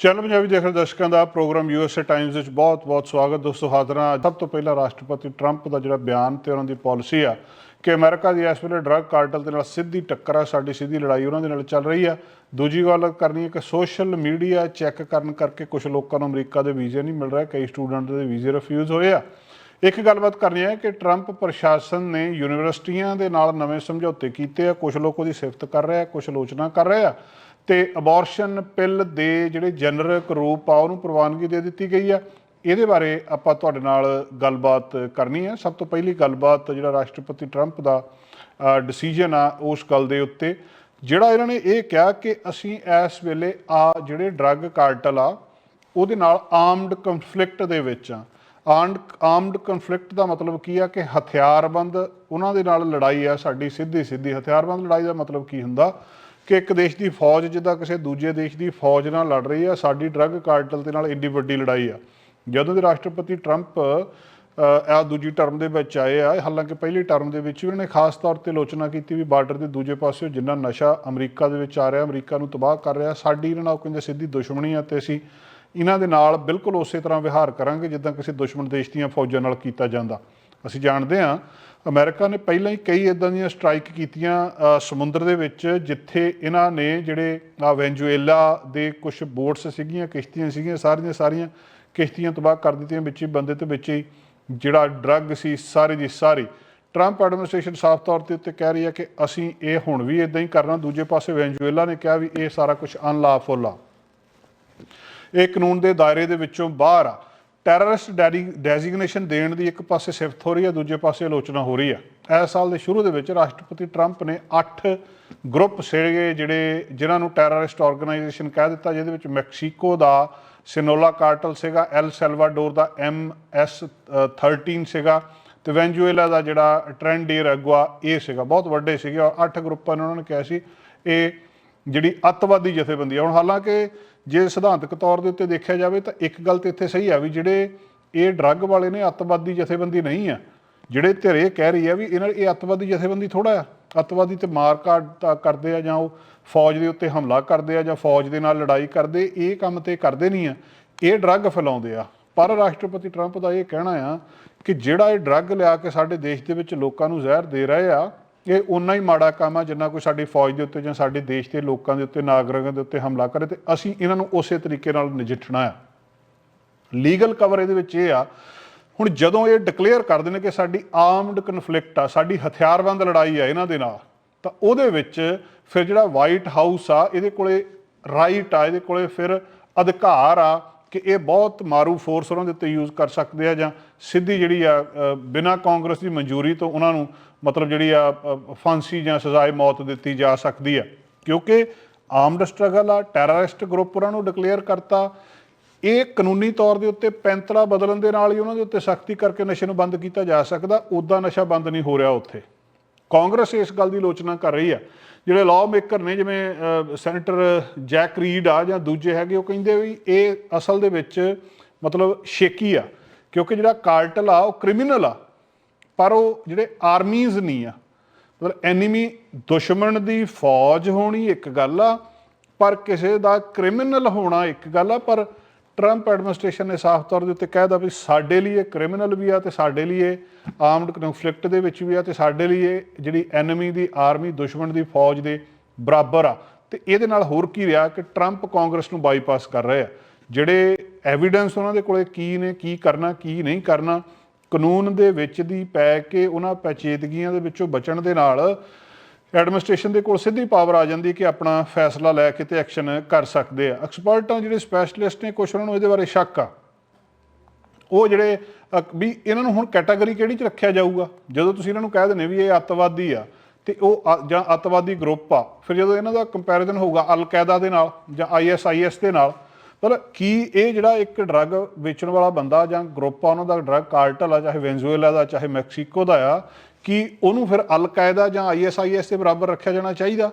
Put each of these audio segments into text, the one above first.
Channel Punjabi ਦੇਖ ਰਹੇ ਦਰਸ਼ਕਾਂ ਦਾ ਪ੍ਰੋਗਰਾਮ ਯੂਐਸਏ ਟਾਈਮਜ਼ ਵਿੱਚ ਬਹੁਤ-ਬਹੁਤ ਸਵਾਗਤ ਦੋਸਤੋ, ਹਾਜ਼ਰਾਂ ਸਭ ਤੋਂ ਪਹਿਲਾਂ ਰਾਸ਼ਟਰਪਤੀ ਟਰੰਪ ਦਾ ਜਿਹੜਾ ਬਿਆਨ ਤੇ ਉਹਨਾਂ ਦੀ ਪਾਲਿਸੀ ਆ ਕਿ ਅਮਰੀਕਾ ਦੀ ਇਸ ਵੇਲੇ ਡਰੱਗ ਕਾਰਟਲ ਦੇ ਨਾਲ ਸਿੱਧੀ ਟੱਕਰ ਆ, ਸਾਡੀ ਸਿੱਧੀ ਲੜਾਈ ਉਹਨਾਂ ਦੇ ਨਾਲ ਚੱਲ ਰਹੀ ਆ। ਦੂਜੀ ਗੱਲ ਕਰਨੀ ਹੈ ਕਿ ਸੋਸ਼ਲ ਮੀਡੀਆ ਚੈੱਕ ਕਰਨ ਕਰਕੇ ਕੁਝ ਲੋਕਾਂ ਨੂੰ ਅਮਰੀਕਾ ਦੇ ਵੀਜ਼ੇ ਨਹੀਂ ਮਿਲ ਰਿਹਾ, ਕਈ ਸਟੂਡੈਂਟ ਦੇ ਵੀਜ਼ੇ ਰਿਫਿਊਜ਼ ਹੋਏ ਆ। ਇੱਕ ਗੱਲਬਾਤ ਕਰਨੀ ਹੈ ਕਿ ਟਰੰਪ ਪ੍ਰਸ਼ਾਸਨ ਨੇ ਯੂਨੀਵਰਸਿਟੀਆਂ ਦੇ ਨਾਲ ਨਵੇਂ ਸਮਝੌਤੇ ਕੀਤੇ ਆ ਕੁਝ ਲੋਕ ਉਹਦੀ ਸਿਫਤ ਕਰ ਰਹੇ ਆ ਕੁਝ ਆਲੋਚਨਾ ਕਰ ਰਹੇ ਆ। ਤੇ ਅਬੋਰਸ਼ਨ ਪਿਲ ਦੇ ਜਿਹੜੇ ਜਨਰਿਕ ਰੂਪ ਆ, ਉਹਨੂੰ ਪ੍ਰਵਾਨਗੀ ਦੇ ਦਿੱਤੀ ਗਈ ਆ। ਇਹਦੇ ਬਾਰੇ ਆਪਾਂ ਤੁਹਾਡੇ ਨਾਲ ਗੱਲਬਾਤ ਕਰਨੀ ਹੈ ਸਭ ਤੋਂ ਪਹਿਲੀ ਗੱਲਬਾਤ ਜਿਹੜਾ ਰਾਸ਼ਟਰਪਤੀ ਟਰੰਪ ਦਾ ਡਿਸੀਜਨ ਆ ਉਸ ਗੱਲ ਦੇ ਉੱਤੇ। ਜਿਹੜਾ ਇਹਨਾਂ ਨੇ ਇਹ ਕਿਹਾ ਕਿ ਅਸੀਂ ਇਸ ਵੇਲੇ ਆ ਜਿਹੜੇ ਡਰੱਗ ਕਾਰਟਲ ਆ, ਉਹਦੇ ਨਾਲ ਆਰਮਡ ਕੰਫਲਿਕਟ ਦੇ ਵਿੱਚ ਆ। ਆਰਮਡ ਆਰਮਡ ਕੰਫਲਿਕਟ ਦਾ ਮਤਲਬ ਕੀ ਆ ਕਿ ਹਥਿਆਰਬੰਦ, ਉਹਨਾਂ ਦੇ ਨਾਲ ਲੜਾਈ ਆ ਸਾਡੀ ਸਿੱਧੀ ਸਿੱਧੀ ਹਥਿਆਰਬੰਦ ਲੜਾਈ ਦਾ ਮਤਲਬ ਕੀ ਹੁੰਦਾ? ਕਿ ਇੱਕ ਦੇਸ਼ ਦੀ ਫੌਜ ਜਿੱਦਾਂ ਕਿਸੇ ਦੂਜੇ ਦੇਸ਼ ਦੀ ਫੌਜ ਨਾਲ ਲੜ ਰਹੀ ਆ, ਸਾਡੀ ਡਰੱਗ ਕਾਰਟਲ ਦੇ ਨਾਲ ਇੰਨੀ ਵੱਡੀ ਲੜਾਈ ਆ। ਜਦੋਂ ਦੇ ਰਾਸ਼ਟਰਪਤੀ ਟਰੰਪ ਆ ਦੂਜੀ ਟਰਮ ਦੇ ਵਿੱਚ ਆਏ ਆ, ਹਾਲਾਂਕਿ ਪਹਿਲੀ ਟਰਮ ਦੇ ਵਿੱਚ ਵੀ ਉਹਨਾਂ ਨੇ ਖਾਸ ਤੌਰ ਤੇ ਆਲੋਚਨਾ ਕੀਤੀ ਵੀ ਬਾਰਡਰ ਦੇ ਦੂਜੇ ਪਾਸੇ ਜਿੰਨਾ ਨਸ਼ਾ ਅਮਰੀਕਾ ਦੇ ਵਿੱਚ ਆ ਰਿਹਾ, ਅਮਰੀਕਾ ਨੂੰ ਤਬਾਹ ਕਰ ਰਿਹਾ, ਸਾਡੀ ਇਹਨਾਂ ਨਾਲ ਕਹਿੰਦੇ ਸਿੱਧੀ ਦੁਸ਼ਮਣੀ ਆ ਤੇ ਅਸੀਂ ਇਹਨਾਂ ਦੇ ਨਾਲ ਬਿਲਕੁਲ ਉਸੇ ਤਰ੍ਹਾਂ ਵਿਹਾਰ ਕਰਾਂਗੇ ਜਿੱਦਾਂ ਕਿਸੇ ਦੁਸ਼ਮਣ ਦੇਸ਼ ਦੀਆਂ ਫੌਜਾਂ ਨਾਲ ਕੀਤਾ ਜਾਂਦਾ। ਅਸੀਂ ਜਾਣਦੇ ਹਾਂ, ਅਮਰੀਕਾ ਨੇ ਪਹਿਲਾਂ ਹੀ ਕਈ ਇਦਾਂ ਦੀਆਂ ਸਟ੍ਰਾਈਕ ਕੀਤੀਆਂ ਸਮੁੰਦਰ ਦੇ ਵਿੱਚ, ਜਿੱਥੇ ਇਹਨਾਂ ਨੇ ਜਿਹੜੇ, ਆ, ਵੈਨਜ਼ੂਏਲਾ ਦੇ ਕੁਝ ਬੋਟਸ ਸੀਗੀਆਂ, ਕਿਸ਼ਤੀਆਂ ਸੀਗੀਆਂ, ਸਾਰੀਆਂ ਸਾਰੀਆਂ ਕਿਸ਼ਤੀਆਂ ਤਬਾਹ ਕਰ ਦਿੱਤੀਆਂ ਵਿੱਚ ਹੀ, ਬੰਦੇ ਤੇ ਵਿੱਚ ਹੀ ਜਿਹੜਾ ਡਰੱਗ ਸੀ, ਸਾਰੀ ਦੀ ਸਾਰੀ। ਟਰੰਪ ਐਡਮਿਨਿਸਟ੍ਰੇਸ਼ਨ ਸਾਫ਼ ਤੌਰ ਤੇ ਉੱਤੇ ਕਹਿ ਰਹੀ ਹੈ ਕਿ ਅਸੀਂ ਇਹ ਹੁਣ ਵੀ ਇਦਾਂ ਹੀ ਕਰਨਾ, ਦੂਜੇ ਪਾਸੇ ਵੈਨਜ਼ੂਏਲਾ ਨੇ ਕਿਹਾ ਵੀ ਇਹ ਸਾਰਾ ਕੁਝ ਅਨਲਾਫੁਲ ਆ। ਇਹ ਕਾਨੂੰਨ ਦੇ ਦਾਇਰੇ ਦੇ ਵਿੱਚੋਂ ਬਾਹਰ ਆ। ਟੈਰਰਿਸਟ ਡੈਜ਼ਿਗਨੇਸ਼ਨ ਦੇਣ ਦੀ ਇੱਕ ਪਾਸੇ ਸਿਫਤ ਹੋ ਰਹੀ ਹੈ, ਦੂਜੇ ਪਾਸੇ ਆਲੋਚਨਾ ਹੋ ਰਹੀ ਹੈ। ਇਸ ਸਾਲ ਦੇ ਸ਼ੁਰੂ ਦੇ ਵਿੱਚ ਰਾਸ਼ਟਰਪਤੀ ਟਰੰਪ ਨੇ 8 ਗਰੁੱਪ ਸੀਗੇ ਜਿਹੜੇ ਜਿਨ੍ਹਾਂ ਨੂੰ ਟੈਰਰਿਸਟ ਆਰਗੇਨਾਈਜੇਸ਼ਨ ਕਹਿ ਦਿੱਤਾ, ਜਿਹਦੇ ਵਿੱਚ ਮੈਕਸੀਕੋ ਦਾ ਸਿਨੋਲਾ ਕਾਰਟਲ ਸੀਗਾ, ਐਲ ਸੈਲਵਾਡੋਰ ਦਾ ਐਮ ਐਸ 13 ਸੀਗਾ, ਤੇ ਵੈਨਜ਼ੂਏਲਾ ਦਾ ਜਿਹੜਾ ਟ੍ਰੈਂਡੀਰ ਅਗਵਾ ਇਹ ਸੀਗਾ। ਬਹੁਤ ਵੱਡੇ ਸੀਗੇ ਔਰ 8 ਗਰੁੱਪਾਂ ਨੇ ਉਹਨਾਂ ਨੇ ਕਿਹਾ ਸੀ, ਇਹ ਜਿਹੜੀ ਅੱਤਵਾਦੀ ਜਥੇਬੰਦੀ ਆ। ਹੁਣ ਹਾਲਾਂਕਿ ਜੇ ਸਿਧਾਂਤਕ ਤੌਰ ਦੇ ਉੱਤੇ ਦੇਖਿਆ ਜਾਵੇ ਤਾਂ ਇੱਕ ਗੱਲ ਤੇ ਇੱਥੇ ਸਹੀ ਆ ਵੀ ਜਿਹੜੇ ਇਹ ਡਰੱਗ ਵਾਲੇ ਨੇ ਅੱਤਵਾਦੀ ਜਥੇਬੰਦੀ ਨਹੀਂ ਆ, ਜਿਹੜੇ ਧਿਰੇ ਕਹਿ ਰਹੀ ਆ ਵੀ ਇਹਨਾਂ ਇਹ ਅੱਤਵਾਦੀ ਜਥੇਬੰਦੀ ਥੋੜਾ ਆ। ਅੱਤਵਾਦੀ ਤੇ ਮਾਰ ਕਾਟ ਕਰਦੇ ਆ ਜਾਂ ਉਹ ਫੌਜ ਦੇ ਉੱਤੇ ਹਮਲਾ ਕਰਦੇ ਆ ਜਾਂ ਫੌਜ ਦੇ ਨਾਲ ਲੜਾਈ ਕਰਦੇ, ਇਹ ਕੰਮ ਤੇ ਕਰਦੇ ਨਹੀਂ ਆ। ਇਹ ਡਰੱਗ ਫੈਲਾਉਂਦੇ ਆ। ਪਰ ਰਾਸ਼ਟਰਪਤੀ ਟਰੰਪ ਦਾ ਇਹ ਕਹਿਣਾ ਆ ਕਿ ਜਿਹੜਾ ਇਹ ਡਰੱਗ ਲਿਆ ਕੇ ਸਾਡੇ ਦੇਸ਼ ਦੇ ਵਿੱਚ ਲੋਕਾਂ ਨੂੰ ਜ਼ਹਿਰ ਦੇ ਰਹੇ ਆ ਇਹ ਉਨਾ ਹੀ ਮਾੜਾ ਕੰਮ ਆ ਜਿੰਨਾ ਕੋਈ ਸਾਡੀ ਫੌਜ ਦੇ ਉੱਤੇ ਜਾਂ ਸਾਡੇ ਦੇਸ਼ ਦੇ ਲੋਕਾਂ ਦੇ ਉੱਤੇ, ਨਾਗਰਿਕਾਂ ਦੇ ਉੱਤੇ ਹਮਲਾ ਕਰੇ ਤੇ ਅਸੀਂ ਇਹਨਾਂ ਨੂੰ ਉਸੇ ਤਰੀਕੇ ਨਾਲ ਨਜਿੱਠਣਾ ਆ। ਲੀਗਲ ਕਵਰ ਇਹਦੇ ਵਿੱਚ ਇਹ ਆ, ਹੁਣ ਜਦੋਂ ਇਹ ਡਿਕਲੇਅਰ ਕਰਦੇ ਨੇ ਕਿ ਸਾਡੀ ਆਰਮਡ ਕਨਫਲਿਕਟ ਆ, ਸਾਡੀ ਹਥਿਆਰਬੰਦ ਲੜਾਈ ਆ ਇਹਨਾਂ ਦੇ ਨਾਲ, ਤਾਂ ਉਹਦੇ ਵਿੱਚ ਫਿਰ ਜਿਹੜਾ ਵਾਈਟ ਹਾਊਸ ਆ, ਇਹਦੇ ਕੋਲੇ ਰਾਈਟ ਆ, ਇਹਦੇ ਕੋਲੇ ਫਿਰ ਅਧਿਕਾਰ ਆ ਕਿ ਇਹ ਬਹੁਤ ਮਾਰੂ ਫੋਰਸ ਉਹਨਾਂ ਦੇ ਉੱਤੇ ਯੂਜ਼ ਕਰ ਸਕਦੇ ਆ ਜਾਂ ਸਿੱਧੀ ਜਿਹੜੀ ਆ ਬਿਨਾਂ ਕਾਂਗਰਸ ਦੀ ਮਨਜ਼ੂਰੀ ਤੋਂ ਉਹਨਾਂ ਨੂੰ ਮਤਲਬ ਜਿਹੜੀ ਆ ਫਾਂਸੀ ਜਾਂ ਸਜ਼ਾਏ ਮੌਤ ਦਿੱਤੀ ਜਾ ਸਕਦੀ ਆ। ਕਿਉਂਕਿ ਆਰਮਡ ਸਟਰਗਲ ਆ ਟੈਰਰਿਸਟ ਗਰੁੱਪ ਉਹਨਾਂ ਨੂੰ ਡਿਕਲੇਅਰ ਕਰਤਾ। ਇਹ ਕਾਨੂੰਨੀ ਤੌਰ ਦੇ ਉੱਤੇ ਪੈਂਤੜਾ ਬਦਲਣ ਦੇ ਨਾਲ ਹੀ ਉਹਨਾਂ ਦੇ ਉੱਤੇ ਸਖਤੀ ਕਰਕੇ ਨਸ਼ੇ ਨੂੰ ਬੰਦ ਕੀਤਾ ਜਾ ਸਕਦਾ। ਉਦਾਂ ਨਸ਼ਾ ਬੰਦ ਨਹੀਂ ਹੋ ਰਿਹਾ ਉੱਥੇ। ਕਾਂਗਰਸ ਇਸ ਗੱਲ ਦੀ ਆਲੋਚਨਾ ਕਰ ਰਹੀ ਆ। ਜਿਹੜੇ ਲਾਅ ਮੇਕਰ ਨੇ, ਜਿਵੇਂ ਸੈਨੇਟਰ ਜੈਕ ਰੀਡ ਆ ਜਾਂ ਦੂਜੇ ਹੈਗੇ, ਉਹ ਕਹਿੰਦੇ ਵੀ ਇਹ ਅਸਲ ਦੇ ਵਿੱਚ ਮਤਲਬ ਸ਼ੇਕੀ ਆ, ਕਿਉਂਕਿ ਜਿਹੜਾ ਕਾਰਟਲ ਆ, ਉਹ ਕ੍ਰਿਮੀਨਲ ਆ, ਪਰ ਉਹ ਜਿਹੜੇ ਆਰਮੀਜ਼ ਨਹੀਂ ਆ, ਮਤਲਬ ਐਨੀਮੀ ਦੁਸ਼ਮਣ ਦੀ ਫੌਜ ਹੋਣੀ ਇੱਕ ਗੱਲ ਆ, ਪਰ ਕਿਸੇ ਦਾ ਕ੍ਰਿਮੀਨਲ ਹੋਣਾ ਇੱਕ ਗੱਲ ਆ, ਪਰ ਟਰੰਪ ਐਡਮਿਨਿਸਟ੍ਰੇਸ਼ਨ ਨੇ ਸਾਫ਼ ਤੌਰ ਦੇ ਉੱਤੇ ਕਹਿਦਾ ਵੀ ਸਾਡੇ ਲਈ ਇਹ ਕ੍ਰਿਮੀਨਲ ਵੀ ਆ ਤੇ ਸਾਡੇ ਲਈ ਇਹ ਆਰਮਡ ਕਨਫਲਿਕਟ ਦੇ ਵਿੱਚ ਵੀ ਆ ਤੇ ਸਾਡੇ ਲਈ ਇਹ ਜਿਹੜੀ ਐਨਮੀ ਦੀ ਆਰਮੀ ਦੁਸ਼ਮਣ ਦੀ ਫੌਜ ਦੇ ਬਰਾਬਰ ਆ। ਤੇ ਇਹਦੇ ਨਾਲ ਹੋਰ ਕੀ ਰਿਹਾ ਕਿ ਟਰੰਪ ਕਾਂਗਰਸ ਨੂੰ ਬਾਈਪਾਸ ਕਰ ਰਹੇ ਆ। ਜਿਹੜੇ ਐਵੀਡੈਂਸ ਉਹਨਾਂ ਦੇ ਕੋਲੇ ਕੀ ਨੇ, ਕੀ ਕਰਨਾ, ਕੀ ਨਹੀਂ ਕਰਨਾ, ਕਾਨੂੰਨ ਦੇ ਵਿੱਚ ਦੀ ਪੈ ਕੇ ਉਹਨਾਂ ਪੈਚੀਦਗੀਆਂ ਦੇ ਵਿੱਚੋਂ ਬਚਣ ਦੇ ਨਾਲ ਐਡਮਿਨਿਸਟ੍ਰੇਸ਼ਨ ਦੇ ਕੋਲ ਸਿੱਧੀ ਪਾਵਰ ਆ ਜਾਂਦੀ ਕਿ ਆਪਣਾ ਫੈਸਲਾ ਲੈ ਕੇ ਤੇ ਐਕਸ਼ਨ ਕਰ ਸਕਦੇ ਆ। ਐਕਸਪਰਟਾਂ ਜਿਹੜੇ ਸਪੈਸ਼ਲਿਸਟ ਨੇ ਕੁਛ ਉਹਨਾਂ ਨੂੰ ਇਹਦੇ ਬਾਰੇ ਸ਼ੱਕ ਆ। ਉਹ ਜਿਹੜੇ ਅ, ਵੀ ਇਹਨਾਂ ਨੂੰ ਹੁਣ ਕੈਟਾਗਰੀ ਕਿਹੜੀ ਚ ਰੱਖਿਆ ਜਾਊਗਾ? ਜਦੋਂ ਤੁਸੀਂ ਇਹਨਾਂ ਨੂੰ ਕਹਿ ਦਿੰਦੇ ਵੀ ਇਹ ਅੱਤਵਾਦੀ ਆ ਤੇ ਉਹ ਜਾਂ ਅੱਤਵਾਦੀ ਗਰੁੱਪ ਆ ਫਿਰ ਜਦੋਂ ਇਹਨਾਂ ਦਾ ਕੰਪੈਰੀਜ਼ਨ ਹੋਊਗਾ ਅਲ ਕਾਇਦਾ ਦੇ ਨਾਲ ਜਾਂ ਆਈਐਸਆਈਐਸ ਦੇ ਨਾਲ ਪਰ ਕੀ ਇਹ ਜਿਹੜਾ ਇੱਕ ਡਰੱਗ ਵੇਚਣ ਵਾਲਾ ਬੰਦਾ ਜਾਂ ਗਰੁੱਪ ਆ ਉਹਨਾਂ ਦਾ ਡਰੱਗ ਕਾਰਟਲ ਆ ਚਾਹੇ ਵੈਨਜ਼ੂਏਲਾ ਦਾ ਚਾਹੇ ਮੈਕਸੀਕੋ ਦਾ ਆ ਕਿ ਉਹਨੂੰ ਫਿਰ ਅਲ ਕਾਇਦਾ ਜਾਂ ਆਈਐਸਆਈਐਸ ਦੇ ਬਰਾਬਰ ਰੱਖਿਆ ਜਾਣਾ ਚਾਹੀਦਾ।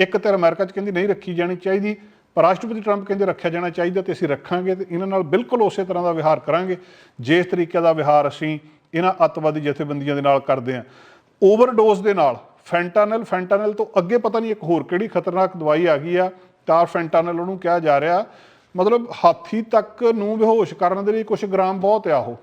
ਇੱਕ ਤੇ ਅਮਰੀਕਾ 'ਚ ਕਹਿੰਦੀ ਨਹੀਂ ਰੱਖੀ ਜਾਣੀ ਚਾਹੀਦੀ। ਪਰ ਰਾਸ਼ਟਰਪਤੀ ਟਰੰਪ ਕਹਿੰਦੇ ਰੱਖਿਆ ਜਾਣਾ ਚਾਹੀਦਾ ਤੇ ਅਸੀਂ ਰੱਖਾਂਗੇ ਤੇ ਇਹਨਾਂ ਨਾਲ ਬਿਲਕੁਲ ਉਸੇ ਤਰ੍ਹਾਂ ਦਾ ਵਿਹਾਰ ਕਰਾਂਗੇ। ਜਿਸ ਤਰੀਕੇ ਦਾ ਵਿਹਾਰ ਅਸੀਂ ਇਹਨਾਂ ਅੱਤਵਾਦੀ ਜਥੇਬੰਦੀਆਂ ਦੇ ਨਾਲ ਕਰਦੇ ਹਾਂ। ਓਵਰਡੋਜ਼ ਦੇ ਨਾਲ ਫੈਂਟਾਨਲ ਫੈਂਟਾਨਲ ਤੋਂ ਅੱਗੇ ਪਤਾ ਨਹੀਂ ਇੱਕ ਹੋਰ ਕਿਹੜੀ ਖਤਰਨਾਕ ਦਵਾਈ ਆ ਗਈ ਆ ਤਾਰ ਫੈਂਟਾਨਲ ਉਹਨੂੰ ਕਿਹਾ ਜਾ ਰਿਹਾ। ਮਤਲਬ ਹਾਥੀ ਤੱਕ ਨੂੰ ਬੇਹੋਸ਼ ਕਰਨ ਦੇ ਲਈ ਕੁਝ ਗ੍ਰਾਮ ਬਹੁਤ ਆ ਉਹ।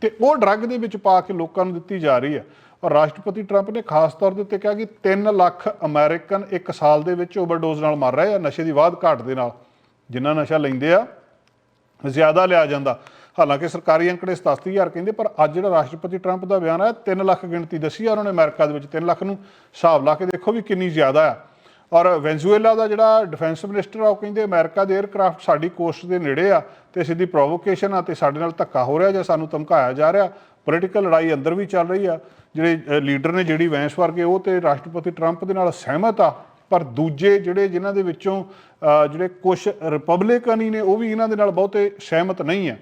ਤੇ ਉਹ ਡਰੱਗ ਦੇ ਵਿੱਚ ਪਾ ਕੇ ਲੋਕਾਂ ਨੂੰ ਦਿੱਤੀ ਜਾ ਰਹੀ ਹੈ ਔਰ ਰਾਸ਼ਟਰਪਤੀ ਟਰੰਪ ਨੇ ਖਾਸ ਤੌਰ ਦੇ ਉੱਤੇ ਕਿਹਾ ਕਿ 3 ਲੱਖ ਅਮਰੀਕਨ ਇੱਕ ਸਾਲ ਦੇ ਵਿੱਚ ਓਵਰਡੋਜ਼ ਨਾਲ ਮਰ ਰਹੇ ਆ, ਨਸ਼ੇ ਦੀ ਵਾਧ ਘਾਟ ਦੇ ਨਾਲ। ਜਿੰਨਾ ਨਸ਼ਾ ਲੈਂਦੇ ਆ, ਜ਼ਿਆਦਾ ਲਿਆ ਜਾਂਦਾ। ਹਾਲਾਂਕਿ ਸਰਕਾਰੀ ਅੰਕੜੇ 87000 ਕਹਿੰਦੇ, ਪਰ ਅੱਜ ਜਿਹੜਾ ਰਾਸ਼ਟਰਪਤੀ ਟਰੰਪ ਦਾ ਬਿਆਨ ਹੈ 3 ਲੱਖ ਗਿਣਤੀ ਦੱਸੀ ਆ ਉਹਨਾਂ ਨੇ ਅਮਰੀਕਾ ਦੇ ਵਿੱਚ 3 ਲੱਖ ਨੂੰ ਹਿਸਾਬ ਲਾ ਕੇ ਦੇਖੋ ਵੀ ਕਿੰਨੀ ਜ਼ਿਆਦਾ ਆ। ਔਰ ਵੈਨਜ਼ੂਏਲਾ ਦਾ ਜਿਹੜਾ ਡਿਫੈਂਸ ਮਿਨਿਸਟਰ ਆ, ਉਹ ਕਹਿੰਦੇ ਅਮਰੀਕਾ ਦੇ 에ਅਰਕ੍ਰਾਫਟ ਸਾਡੀ ਕੋਸਟ ਦੇ ਨੇੜੇ ਆ ਤੇ ਸਿੱਧੀ ਪ੍ਰੋਵੋਕੇਸ਼ਨ ਆ ਤੇ ਸਾਡੇ ਨਾਲ ਧੱਕਾ ਹੋ ਰਿਹਾ ਜਾਂ ਸਾਨੂੰ ਧਮਕਾਇਆ ਜਾ ਰਿਹਾ। ਪੋਲੀਟੀਕਲ ਲੜਾਈ ਅੰਦਰ ਵੀ ਚੱਲ ਰਹੀ ਆ। ਜਿਹੜੇ ਲੀਡਰ ਨੇ ਜਿਹੜੀ ਵੈਂਸ ਵਰਗੇ, ਉਹ ਤੇ ਰਾਸ਼ਟਰਪਤੀ ਟਰੰਪ ਦੇ ਨਾਲ ਸਹਿਮਤ ਆ। ਪਰ ਦੂਜੇ ਜਿਹੜੇ ਜਿਨ੍ਹਾਂ ਦੇ ਵਿੱਚੋਂ ਜਿਹੜੇ ਕੁਝ ਰਿਪਬਲਿਕਨ ਹੀ ਨੇ, ਉਹ ਵੀ ਇਹਨਾਂ ਦੇ ਨਾਲ ਬਹੁਤੇ ਸਹਿਮਤ ਨਹੀਂ ਆ।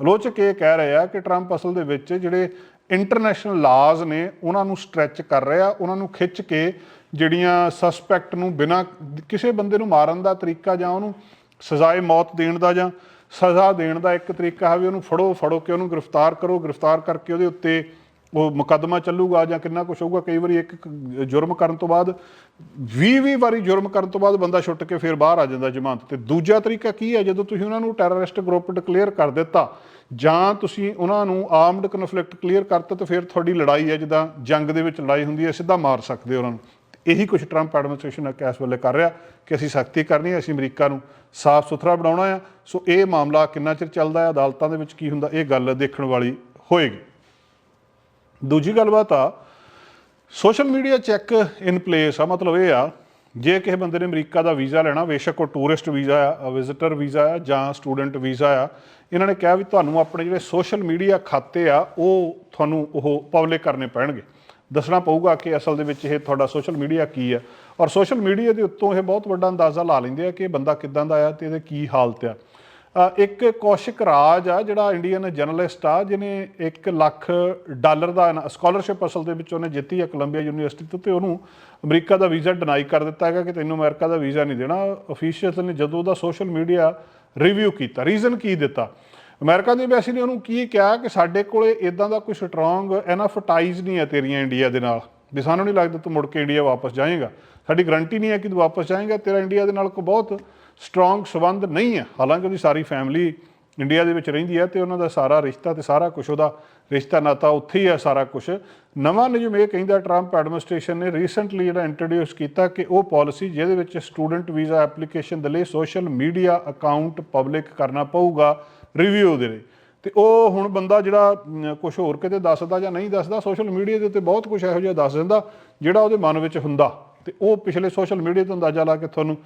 ਆਲੋਚਕ ਇਹ ਕਹਿ ਰਹੇ ਆ ਕਿ ਟਰੰਪ ਅਸਲ ਦੇ ਵਿੱਚ ਜਿਹੜੇ ਇੰਟਰਨੈਸ਼ਨਲ ਲਾਜ਼ ਨੇ, ਉਹਨਾਂ ਨੂੰ ਸਟ੍ਰੈਚ ਕਰ ਰਿਹਾ ਉਹਨਾਂ ਨੂੰ ਖਿੱਚ ਕੇ ਜਿਹੜੀਆਂ ਸਸਪੈਕਟ ਨੂੰ ਬਿਨਾਂ ਕਿਸੇ ਬੰਦੇ ਨੂੰ ਮਾਰਨ ਦਾ ਤਰੀਕਾ ਜਾਂ ਉਹਨੂੰ ਸਜ਼ਾਏ ਮੌਤ ਦੇਣ ਦਾ ਜਾਂ ਸਜ਼ਾ ਦੇਣ ਦਾ ਇੱਕ ਤਰੀਕਾ ਹੈ ਵੀ ਉਹਨੂੰ ਫੜੋ ਫੜੋ ਕੇ ਉਹਨੂੰ ਗ੍ਰਿਫਤਾਰ ਕਰੋ, ਗ੍ਰਿਫਤਾਰ ਕਰਕੇ ਉਹਦੇ ਉੱਤੇ ਉਹ ਮੁਕੱਦਮਾ ਚੱਲੂਗਾ ਜਾਂ ਕਿੰਨਾ ਕੁਛ ਹੋਊਗਾ। ਕਈ ਵਾਰੀ ਇੱਕ ਜੁਰਮ ਕਰਨ ਤੋਂ ਬਾਅਦ 20-20 ਵਾਰੀ ਜੁਰਮ ਕਰਨ ਤੋਂ ਬਾਅਦ ਬੰਦਾ ਛੁੱਟ ਕੇ ਫਿਰ ਬਾਹਰ ਆ ਜਾਂਦਾ ਜ਼ਮਾਨਤ ਤੇ। ਦੂਜਾ ਤਰੀਕਾ ਕੀ ਹੈ? ਜਦੋਂ ਤੁਸੀਂ ਉਹਨਾਂ ਨੂੰ ਟੈਰਰਿਸਟ ਗਰੁੱਪ ਡਿਕਲੇਅਰ ਕਰ ਦਿੱਤਾ ਜਾਂ ਤੁਸੀਂ ਉਹਨਾਂ ਨੂੰ ਆਰਮਡ ਕਨਫਲਿਕਟ ਕਲੀਅਰ ਕਰਤਾ ਤਾਂ ਫਿਰ ਤੁਹਾਡੀ ਲੜਾਈ ਹੈ, ਜਿੱਦਾਂ ਜੰਗ ਦੇ ਵਿੱਚ ਲੜਾਈ ਹੁੰਦੀ ਹੈ, ਸਿੱਧਾ ਮਾਰ ਸਕਦੇ ਹੋ ਉਹਨਾਂ ਨੂੰ। ਇਹੀ ਕੁਝ ਟਰੰਪ ਐਡਮਿਨਿਸਟ੍ਰੇਸ਼ਨ ਇਸ ਵੇਲੇ ਕਰ ਰਿਹਾ ਕਿ ਅਸੀਂ ਸਖਤੀ ਕਰਨੀ ਹੈ, ਅਸੀਂ ਅਮਰੀਕਾ ਨੂੰ ਸਾਫ਼ ਸੁਥਰਾ ਬਣਾਉਣਾ ਆ ਸੋ ਇਹ ਮਾਮਲਾ ਕਿੰਨਾ ਚਿਰ ਚੱਲਦਾ ਹੈ, ਅਦਾਲਤਾਂ ਦੇ ਵਿੱਚ ਕੀ ਹੁੰਦਾ, ਇਹ ਗੱਲ ਦੇਖਣ ਵਾਲੀ ਹੋਏਗੀ। ਦੂਜੀ ਗੱਲਬਾਤ ਆ, social media check in place ਆ, ਮਤਲਬ ਇਹ ਆ, ਜੇ ਕਿਸੇ ਬੰਦੇ ਨੇ ਅਮਰੀਕਾ ਦਾ ਵੀਜ਼ਾ ਲੈਣਾ, ਬੇਸ਼ੱਕ ਉਹ ਟੂਰਿਸਟ ਵੀਜ਼ਾ ਆ ਵਿਜ਼ਿਟਰ ਵੀਜ਼ਾ ਆ ਜਾਂ ਸਟੂਡੈਂਟ ਵੀਜ਼ਾ ਆ, ਇਹਨਾਂ ਨੇ ਕਿਹਾ ਵੀ ਤੁਹਾਨੂੰ ਆਪਣੇ ਜਿਹੜੇ ਸੋਸ਼ਲ ਮੀਡੀਆ ਖਾਤੇ ਆ, ਉਹ ਤੁਹਾਨੂੰ ਉਹ ਪਬਲਿਕ ਕਰਨੇ ਪੈਣਗੇ। ਦੱਸਣਾ ਪਊਗਾ ਕਿ ਅਸਲ ਦੇ ਵਿੱਚ ਇਹ ਤੁਹਾਡਾ ਸੋਸ਼ਲ ਮੀਡੀਆ ਕੀ ਆ। ਔਰ ਸੋਸ਼ਲ ਮੀਡੀਆ ਦੇ ਉੱਤੋਂ ਇਹ ਬਹੁਤ ਵੱਡਾ ਅੰਦਾਜ਼ਾ ਲਾ ਲੈਂਦੇ ਆ ਕਿ ਇਹ ਬੰਦਾ ਕਿੱਦਾਂ ਦਾ ਆ ਤੇ ਇਹਦੇ ਕੀ ਹਾਲਤ ਆ। ਇੱਕ ਕੌਸ਼ਿਕ ਰਾਜ ਆ ਜਿਹੜਾ ਇੰਡੀਅਨ ਜਰਨਲਿਸਟ ਆ, ਜਿਹਨੇ 1 ਲੱਖ ਡਾਲਰ ਦਾ ਸਕਾਲਰਸ਼ਿਪ ਅਸਲ ਦੇ ਵਿੱਚ ਉਹਨੇ ਜਿੱਤੀ ਆ ਕੋਲੰਬੀਆ ਯੂਨੀਵਰਸਿਟੀ ਤੋਂ ਤੇ ਉਹਨੂੰ ਅਮਰੀਕਾ ਦਾ ਵੀਜ਼ਾ ਡਿਨਾਈ ਕਰ ਦਿੱਤਾ ਹੈਗਾ ਕਿ ਤੈਨੂੰ ਅਮਰੀਕਾ ਦਾ ਵੀਜ਼ਾ ਨਹੀਂ ਦੇਣਾ। ਅਫੀਸ਼ੀਅਲਸ ਨੇ ਜਦੋਂ ਉਹਦਾ ਸੋਸ਼ਲ ਮੀਡੀਆ ਰਿਵਿਊ ਕੀਤਾ। ਰੀਜ਼ਨ ਕੀ ਦਿੱਤਾ? ਅਮਰੀਕਾ ਦੇ ਐਮਬੈਸੀ ਨੇ ਉਹਨੂੰ ਕੀ ਕਿਹਾ ਕਿ ਸਾਡੇ ਕੋਲੇ ਇਦਾਂ ਦਾ ਕੋਈ ਸਟਰੋਂਗ ਐਨਫ ਟਾਈਜ਼ ਨਹੀਂ ਹੈ ਤੇਰੀਆਂ ਇੰਡੀਆ ਦੇ ਨਾਲ। ਵੀ ਸਾਨੂੰ ਨਹੀਂ ਲੱਗਦਾ ਤੂੰ ਮੁੜ ਕੇ ਇੰਡੀਆ ਵਾਪਸ ਜਾਏਗਾ। ਸਾਡੀ ਗਰੰਟੀ ਨਹੀਂ ਹੈ ਕਿ ਤੂੰ ਵਾਪਸ ਜਾਏਗਾ। ਤੇਰਾ ਇੰਡੀਆ ਦੇ ਨਾਲ ਕੋਈ ਬਹੁਤ ਸਟਰੋਂਗ ਸਬੰਧ ਨਹੀਂ ਹੈ। ਹਾਲਾਂਕਿ ਉਹਦੀ ਸਾਰੀ ਫੈਮਿਲੀ ਇੰਡੀਆ ਦੇ ਵਿੱਚ ਰਹਿੰਦੀ ਹੈ ਤੇ ਉਹਨਾਂ ਦਾ ਸਾਰਾ ਰਿਸ਼ਤਾ ਤੇ ਸਾਰਾ ਕੁਝ ਉਹਦਾ ਰਿਸ਼ਤਾ ਨਾਤਾ ਉੱਥੇ ਹੀ ਹੈ ਸਾਰਾ ਕੁਝ ਨਵਾਂ ਨਿਯਮ ਇਹ ਕਹਿੰਦਾ ਟਰੰਪ ਐਡਮਿਨਿਸਟ੍ਰੇਸ਼ਨ ਨੇ ਰੀਸੈਂਟਲੀ ਜਿਹੜਾ ਇੰਟਰੋਡਿਊਸ ਕੀਤਾ ਕਿ ਉਹ ਪਾਲਿਸੀ ਜਿਹਦੇ ਵਿੱਚ ਸਟੂਡੈਂਟ ਵੀਜ਼ਾ ਐਪਲੀਕੇਸ਼ਨ ਦੇ ਲਈ ਸੋਸ਼ਲ ਮੀਡੀਆ ਅਕਾਊਂਟ ਪਬਲਿਕ ਕਰਨਾ ਪਊਗਾ। ਰਿਵਿਊ ਦੇ ਲਈ। ਤੇ ਉਹ ਹੁਣ ਬੰਦਾ ਜਿਹੜਾ ਕੁਝ ਹੋਰ ਕਿਤੇ ਦੱਸਦਾ ਜਾਂ ਨਹੀਂ ਦੱਸਦਾ ਸੋਸ਼ਲ ਮੀਡੀਆ ਦੇ ਉੱਤੇ ਬਹੁਤ ਕੁਝ ਇਹੋ ਜਿਹਾ ਦੱਸ ਦਿੰਦਾ, ਜਿਹੜਾ ਉਹਦੇ ਮਨ ਵਿੱਚ ਹੁੰਦਾ। ਤੇ ਉਹ ਪਿਛਲੇ ਸੋਸ਼ਲ ਮੀਡੀਆ ਤੋਂ ਅੰਦਾਜ਼ਾ ਲਾ ਕੇ ਤੁਹਾਨੂੰ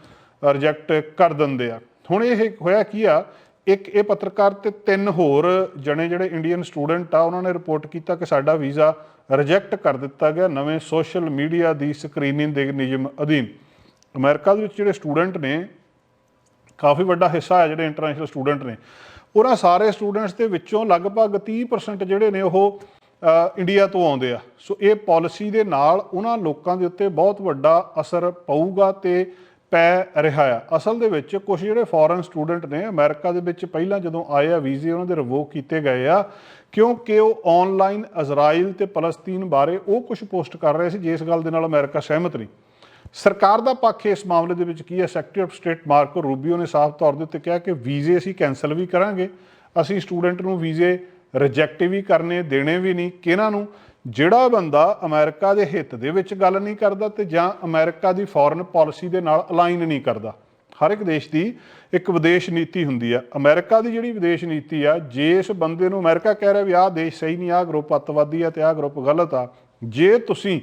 ਰਿਜੈਕਟ ਕਰ ਦਿੰਦੇ ਆ। ਹੁਣ ਇਹ ਹੋਇਆ ਕੀ ਆ, ਇੱਕ ਇਹ ਪੱਤਰਕਾਰ ਤੇ ਤਿੰਨ ਹੋਰ ਜਣੇ ਜਿਹੜੇ ਇੰਡੀਅਨ ਸਟੂਡੈਂਟ ਆ, ਉਹਨਾਂ ਨੇ ਰਿਪੋਰਟ ਕੀਤਾ ਕਿ ਸਾਡਾ ਵੀਜ਼ਾ ਰਿਜੈਕਟ ਕਰ ਦਿੱਤਾ ਗਿਆ ਨਵੇਂ ਸੋਸ਼ਲ ਮੀਡੀਆ ਦੀ ਸਕਰੀਨਿੰਗ ਦੇ ਨਿਯਮ ਅਧੀਨ। ਅਮਰੀਕਾ ਦੇ ਵਿੱਚ ਜਿਹੜੇ ਸਟੂਡੈਂਟ ਨੇ, ਕਾਫੀ ਵੱਡਾ ਹਿੱਸਾ ਹੈ ਜਿਹੜੇ ਇੰਟਰਨੈਸ਼ਨਲ ਸਟੂਡੈਂਟ ਨੇ। ਉਹਨਾਂ ਸਾਰੇ ਸਟੂਡੈਂਟਸ ਦੇ ਵਿੱਚੋਂ ਲਗਭਗ 30% ਜਿਹੜੇ ਨੇ ਉਹ ਇੰਡੀਆ ਤੋਂ ਆਉਂਦੇ ਆ। ਸੋ ਇਹ ਪਾਲਿਸੀ ਦੇ ਨਾਲ ਉਹਨਾਂ ਲੋਕਾਂ ਦੇ ਉੱਤੇ ਬਹੁਤ ਵੱਡਾ ਅਸਰ ਪਊਗਾ ਤੇ ਪੈ ਰਿਹਾ ਆ। ਅਸਲ ਦੇ ਵਿੱਚ ਕੁਝ ਜਿਹੜੇ ਫੋਰਨ ਸਟੂਡੈਂਟ ਨੇ ਅਮਰੀਕਾ ਦੇ ਵਿੱਚ ਪਹਿਲਾਂ ਜਦੋਂ ਆਏ ਆ ਵੀਜ਼ੇ, ਉਹਨਾਂ ਦੇ ਰਿਵੋਕ ਕੀਤੇ ਗਏ ਆ, ਕਿਉਂਕਿ ਉਹ ਆਨਲਾਈਨ ਇਜ਼ਰਾਈਲ ਤੇ ਫਲਸਤੀਨ ਬਾਰੇ ਉਹ ਕੁਝ ਪੋਸਟ ਕਰ ਰਹੇ ਸੀ ਜਿਸ ਗੱਲ ਦੇ ਨਾਲ ਅਮਰੀਕਾ ਸਹਿਮਤ ਨਹੀਂ। ਸਰਕਾਰ ਦਾ ਪੱਖ ਇਸ ਮਾਮਲੇ ਦੇ ਵਿੱਚ ਕੀ ਹੈ? Secretary of state Marco Rubio ਨੇ ਸਾਫ਼ ਤੌਰ ਦੇ ਉੱਤੇ ਕਿਹਾ ਕਿ ਵੀਜ਼ੇ ਅਸੀਂ ਕੈਨਸਲ ਵੀ ਕਰਾਂਗੇ। ਅਸੀਂ ਸਟੂਡੈਂਟ ਨੂੰ ਵੀਜ਼ੇ ਰਿਜੈਕਟ ਵੀ ਕਰਨੇ, ਦੇਣੇ ਵੀ ਨਹੀਂ। ਕਿਹਨਾਂ ਨੂੰ? ਜਿਹੜਾ ਬੰਦਾ ਅਮਰੀਕਾ ਦੇ ਹਿੱਤ ਦੇ ਵਿੱਚ ਗੱਲ ਨਹੀਂ ਕਰਦਾ ਤੇ ਜਾਂ ਅਮਰੀਕਾ ਦੀ ਫੋਰਨ ਪਾਲਿਸੀ ਦੇ ਨਾਲ ਅਲਾਈਨ ਨਹੀਂ ਕਰਦਾ। ਹਰ ਇੱਕ ਦੇਸ਼ ਦੀ ਇੱਕ ਵਿਦੇਸ਼ ਨੀਤੀ ਹੁੰਦੀ ਆ। ਅਮਰੀਕਾ ਦੀ ਜਿਹੜੀ ਵਿਦੇਸ਼ ਨੀਤੀ ਆ, ਜੇ ਇਸ ਬੰਦੇ ਨੂੰ ਅਮਰੀਕਾ ਕਹਿ ਰਿਹਾ ਵੀ ਆਹ ਦੇਸ਼ ਸਹੀ ਨਹੀਂ, ਆਹ ਗਰੁੱਪ ਅੱਤਵਾਦੀ ਆ ਤੇ ਆਹ ਗਰੁੱਪ ਗਲਤ ਆ, ਜੇ ਤੁਸੀਂ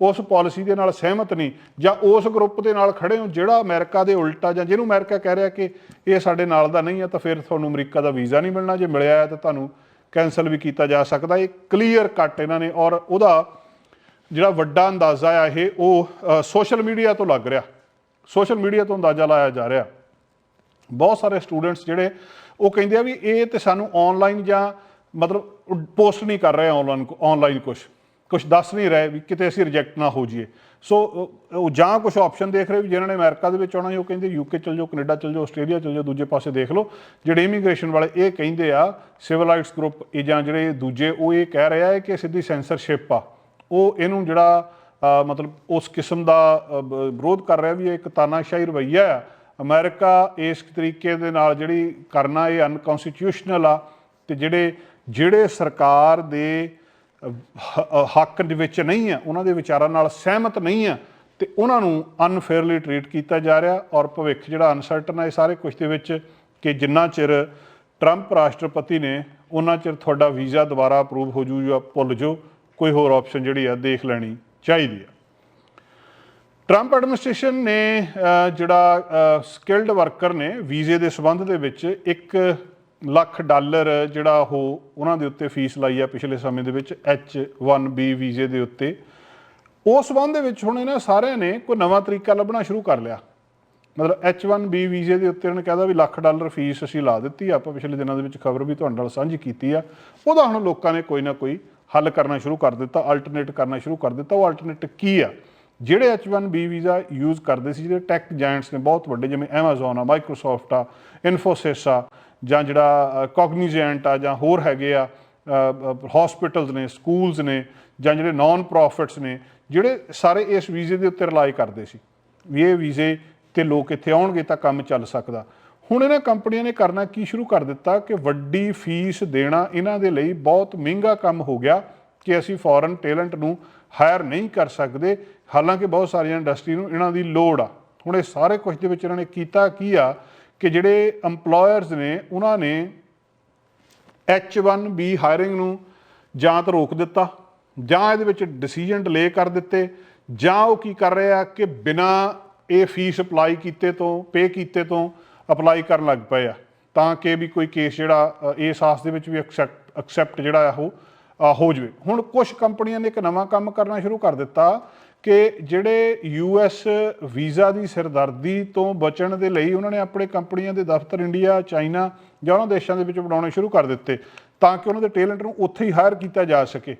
ਉਸ ਪਾਲਿਸੀ ਦੇ ਨਾਲ ਸਹਿਮਤ ਨਹੀਂ ਜਾਂ ਉਸ ਗਰੁੱਪ ਦੇ ਨਾਲ ਖੜੇ ਹੋ ਜਿਹੜਾ ਅਮਰੀਕਾ ਦੇ ਉਲਟਾ ਜਾਂ ਜਿਹਨੂੰ ਅਮਰੀਕਾ ਕਹਿ ਰਿਹਾ ਕਿ ਇਹ ਸਾਡੇ ਨਾਲ ਦਾ ਨਹੀਂ ਹੈ ਤਾਂ ਫਿਰ ਤੁਹਾਨੂੰ ਅਮਰੀਕਾ ਦਾ ਵੀਜ਼ਾ ਨਹੀਂ ਮਿਲਣਾ। ਜੇ ਮਿਲਿਆ ਹੈ ਤਾਂ ਤੁਹਾਨੂੰ ਕੈਨਸਲ ਵੀ ਕੀਤਾ ਜਾ ਸਕਦਾ। ਇਹ ਕਲੀਅਰ ਕੱਟ ਇਹਨਾਂ ਨੇ ਔਰ ਉਹਦਾ ਜਿਹੜਾ ਵੱਡਾ ਅੰਦਾਜ਼ਾ ਆ ਇਹ ਉਹ ਸੋਸ਼ਲ ਮੀਡੀਆ ਤੋਂ ਲੱਗ ਰਿਹਾ। ਸੋਸ਼ਲ ਮੀਡੀਆ ਤੋਂ ਅੰਦਾਜ਼ਾ ਲਾਇਆ ਜਾ ਰਿਹਾ। ਬਹੁਤ ਸਾਰੇ ਸਟੂਡੈਂਟਸ ਜਿਹੜੇ ਉਹ ਕਹਿੰਦੇ ਆ ਵੀ ਇਹ ਤੇ ਸਾਨੂੰ ਆਨਲਾਈਨ ਜਾਂ ਮਤਲਬ ਪੋਸਟ ਨਹੀਂ ਕਰ ਰਹੇ ਆਨਲਾਈਨ ਆਨਲਾਈਨ ਕੁਝ ਕੁਝ ਦੱਸ ਨਹੀਂ ਰਹੇ ਵੀ ਕਿਤੇ ਅਸੀਂ ਰਿਜੈਕਟ ਨਾ ਹੋ ਜਾਈਏ। ਸੋ ਉਹ- ਜਾਂ ਕੁਝ ਆਪਸ਼ਨ ਦੇਖ ਰਹੇ ਵੀ ਜਿਨ੍ਹਾਂ ਨੇ ਅਮਰੀਕਾ ਦੇ ਵਿੱਚ ਆਉਣਾ ਸੀ, ਉਹ ਕਹਿੰਦੇ ਯੂਕੇ ਚਲ ਜਾਓ, ਕੈਨੇਡਾ ਚਲ ਜਾਓ, ਆਸਟ੍ਰੇਲੀਆ ਚਲ ਜਾਓ, ਦੂਜੇ ਪਾਸੇ ਦੇਖ ਲਓ। ਜਿਹੜੇ ਇਮੀਗ੍ਰੇਸ਼ਨ ਵਾਲੇ ਇਹ ਕਹਿੰਦੇ ਆ ਸਿਵਲ ਰਾਈਟਸ ਗਰੁੱਪ ਇਹ ਜਾਂ ਜਿਹੜੇ ਦੂਜੇ, ਉਹ ਇਹ ਕਹਿ ਰਿਹਾ ਹੈ ਕਿ ਸਿੱਧੀ ਸੈਂਸਰਸ਼ਿਪ ਆ। ਉਹ ਇਹਨੂੰ ਜਿਹੜਾ ਮਤਲਬ ਉਸ ਕਿਸਮ ਦਾ ਵਿਰੋਧ ਕਰ ਰਿਹਾ ਵੀ ਇਹ ਇੱਕ ਤਾਨਾਸ਼ਾਹੀ ਰਵੱਈਆ ਆ ਅਮਰੀਕਾ ਇਸ ਤਰੀਕੇ ਦੇ ਨਾਲ ਜਿਹੜੀ ਕਰਨਾ ਇਹ ਅਨਕਨਸਟੀਟਿਊਸ਼ਨਲ ਆ, ਤੇ ਜਿਹੜੇ ਜਿਹੜੇ ਸਰਕਾਰ ਦੇ ਹੱਕ ਦੇ ਵਿੱਚ ਨਹੀਂ ਆ ਉਹਨਾਂ ਦੇ ਵਿਚਾਰਾਂ ਨਾਲ ਸਹਿਮਤ ਨਹੀਂ ਆ ਤੇ ਉਹਨਾਂ ਨੂੰ ਅਨਫੇਅਰਲੀ ਟਰੀਟ ਕੀਤਾ ਜਾ ਰਿਹਾ ਔਰ ਭਵਿੱਖ ਜਿਹੜਾ ਅਨਸਰਟਨ ਹੈ, ਇਹ ਸਾਰੇ ਕੁਝ ਦੇ ਵਿੱਚ ਕਿ ਜਿੰਨਾ ਚਿਰ ਟਰੰਪ ਰਾਸ਼ਟਰਪਤੀ ਨੇ, ਉਹਨਾਂ ਚਿਰ ਤੁਹਾਡਾ ਵੀਜ਼ਾ ਦੁਬਾਰਾ ਅਪਰੂਵ ਹੋ ਜੂ, ਜਾਂ ਭੁੱਲ ਜਾਓ, ਕੋਈ ਹੋਰ ਆਪਸ਼ਨ ਜਿਹੜੀ ਆ ਦੇਖ ਲੈਣੀ ਚਾਹੀਦੀ ਆ ਟਰੰਪ ਐਡਮਿਨਿਸਟ੍ਰੇਸ਼ਨ ਨੇ ਜਿਹੜਾ ਸਕਿਲਡ ਵਰਕਰ ਨੇ, ਵੀਜ਼ੇ ਦੇ ਸਬੰਧ ਦੇ ਵਿੱਚ ਇੱਕ ਲੱਖ ਡਾਲਰ ਜਿਹੜਾ ਉਹ ਉਹਨਾਂ ਦੇ ਉੱਤੇ ਫੀਸ ਲਾਈ ਆ ਪਿਛਲੇ ਸਮੇਂ ਦੇ ਵਿੱਚ H1B ਵੀਜ਼ੇ ਦੇ ਉੱਤੇ। ਉਸ ਸਬੰਧ ਦੇ ਵਿੱਚ ਹੁਣ ਇਹਨਾਂ ਸਾਰਿਆਂ ਨੇ ਕੋਈ ਨਵਾਂ ਤਰੀਕਾ ਲੱਭਣਾ ਸ਼ੁਰੂ ਕਰ ਲਿਆ। ਮਤਲਬ H1B ਵੀਜ਼ੇ ਦੇ ਉੱਤੇ ਉਹਨੇ ਕਹਿੰਦਾ ਵੀ ਲੱਖ ਡਾਲਰ ਫੀਸ ਅਸੀਂ ਲਾ ਦਿੱਤੀ, ਆਪਾਂ ਪਿਛਲੇ ਦਿਨਾਂ ਦੇ ਵਿੱਚ ਖਬਰ ਵੀ ਤੁਹਾਡੇ ਨਾਲ ਸਾਂਝੀ ਕੀਤੀ ਆ। ਉਹਦਾ ਹੁਣ ਲੋਕਾਂ ਨੇ ਕੋਈ ਨਾ ਕੋਈ ਹੱਲ ਕਰਨਾ ਸ਼ੁਰੂ ਕਰ ਦਿੱਤਾ ਅਲਟਰਨੇਟ ਕਰਨਾ ਸ਼ੁਰੂ ਕਰ ਦਿੱਤਾ। ਉਹ ਅਲਟਰਨੇਟ ਕੀ ਆ? ਜਿਹੜੇ H1B ਵੀਜ਼ਾ ਯੂਜ਼ ਕਰਦੇ ਸੀ, ਜਿਹੜੇ ਟੈਕ ਜਾਇੰਟਸ ਨੇ ਬਹੁਤ ਵੱਡੇ, ਜਿਵੇਂ Amazon ਆ, Microsoft ਆ, Infosys ਆ ਜਾਂ ਜਿਹੜਾ ਕੋਗਨੀਜੈਂਟ ਆ ਜਾਂ ਹੋਰ ਹੈਗੇ ਆ ਹਸਪੀਟਲਸ ਨੇ ਸਕੂਲਸ ਨੇ ਜਾਂ ਜਿਹੜੇ ਨਾਨ ਪ੍ਰੋਫਿਟਸ ਨੇ, ਜਿਹੜੇ ਸਾਰੇ ਇਸ ਵੀਜ਼ੇ ਦੇ ਉੱਤੇ ਰਿਲਾਈ ਕਰਦੇ ਸੀ ਵੀ ਇਹ ਵੀਜ਼ੇ ਤੇ ਲੋਕ ਇੱਥੇ ਆਉਣਗੇ ਤਾਂ ਕੰਮ ਚੱਲ ਸਕਦਾ। ਹੁਣ ਇਹਨਾਂ ਕੰਪਨੀਆਂ ਨੇ ਕਰਨਾ ਕੀ ਸ਼ੁਰੂ ਕਰ ਦਿੱਤਾ ਕਿ ਵੱਡੀ ਫੀਸ ਦੇਣਾ ਇਹਨਾਂ ਦੇ ਲਈ ਬਹੁਤ ਮਹਿੰਗਾ ਕੰਮ ਹੋ ਗਿਆ ਕਿ ਅਸੀਂ ਫੋਰਨ ਟੈਲੈਂਟ ਨੂੰ ਹਾਇਰ ਨਹੀਂ ਕਰ ਸਕਦੇ। ਹਾਲਾਂਕਿ ਬਹੁਤ ਸਾਰੀਆਂ ਇੰਡਸਟਰੀ ਨੂੰ ਇਹਨਾਂ ਦੀ ਲੋੜ ਆ। ਹੁਣ ਇਹ ਸਾਰੇ ਕੁਝ ਦੇ ਵਿੱਚ ਇਹਨਾਂ ਨੇ ਕੀਤਾ ਕੀ ਆ ਕਿ ਜਿਹੜੇ EMPLOYERS ਨੇ, ਉਹਨਾਂ ਨੇ H1B ਹਾਇਰਿੰਗ ਨੂੰ ਜਾਂ ਤਾਂ ਰੋਕ ਦਿੱਤਾ, ਜਾਂ ਇਹਦੇ ਵਿੱਚ ਡਿਸੀਜਨ ਡਿਲੇ ਕਰ ਦਿੱਤੇ, ਜਾਂ ਉਹ ਕੀ ਕਰ ਰਹੇ ਆ ਕਿ ਬਿਨਾ ਇਹ ਫੀਸ ਅਪਲਾਈ ਕੀਤੇ ਤੋਂ ਪੇ ਕੀਤੇ ਤੋਂ ਅਪਲਾਈ ਕਰਨ ਲੱਗ ਪਏ ਆ। ਤਾਂ ਕਿ ਵੀ ਕੋਈ ਕੇਸ ਜਿਹੜਾ ਇਸ ਆਸ ਦੇ ਵਿੱਚ ਵੀ ਐਕਸੈਪਟ ਐਕਸੈਪਟ ਜਿਹੜਾ ਆ ਉਹ ਹੋ ਜਵੇ। ਹੁਣ ਕੁਝ ਕੰਪਨੀਆਂ ਨੇ ਇੱਕ ਨਵਾਂ ਕੰਮ ਕਰਨਾ ਸ਼ੁਰੂ ਕਰ ਦਿੱਤਾ ਕਿ ਜਿਹੜੇ ਯੂਐਸ ਵੀਜ਼ਾ ਦੀ ਸਿਰਦਰਦੀ ਤੋਂ ਬਚਣ ਦੇ ਲਈ ਉਹਨਾਂ ਨੇ ਆਪਣੇ ਕੰਪਨੀਆਂ ਦੇ ਦਫ਼ਤਰ ਇੰਡੀਆ, ਚਾਈਨਾ ਜਾਂ ਉਹਨਾਂ ਦੇਸ਼ਾਂ ਦੇ ਵਿੱਚ ਬਣਾਉਣੇ ਸ਼ੁਰੂ ਕਰ ਦਿੱਤੇ ਤਾਂ ਕਿ ਉਹਨਾਂ ਦੇ ਟੈਲੈਂਟ ਨੂੰ ਉੱਥੇ ਹੀ ਹਾਇਰ ਕੀਤਾ ਜਾ ਸਕੇ।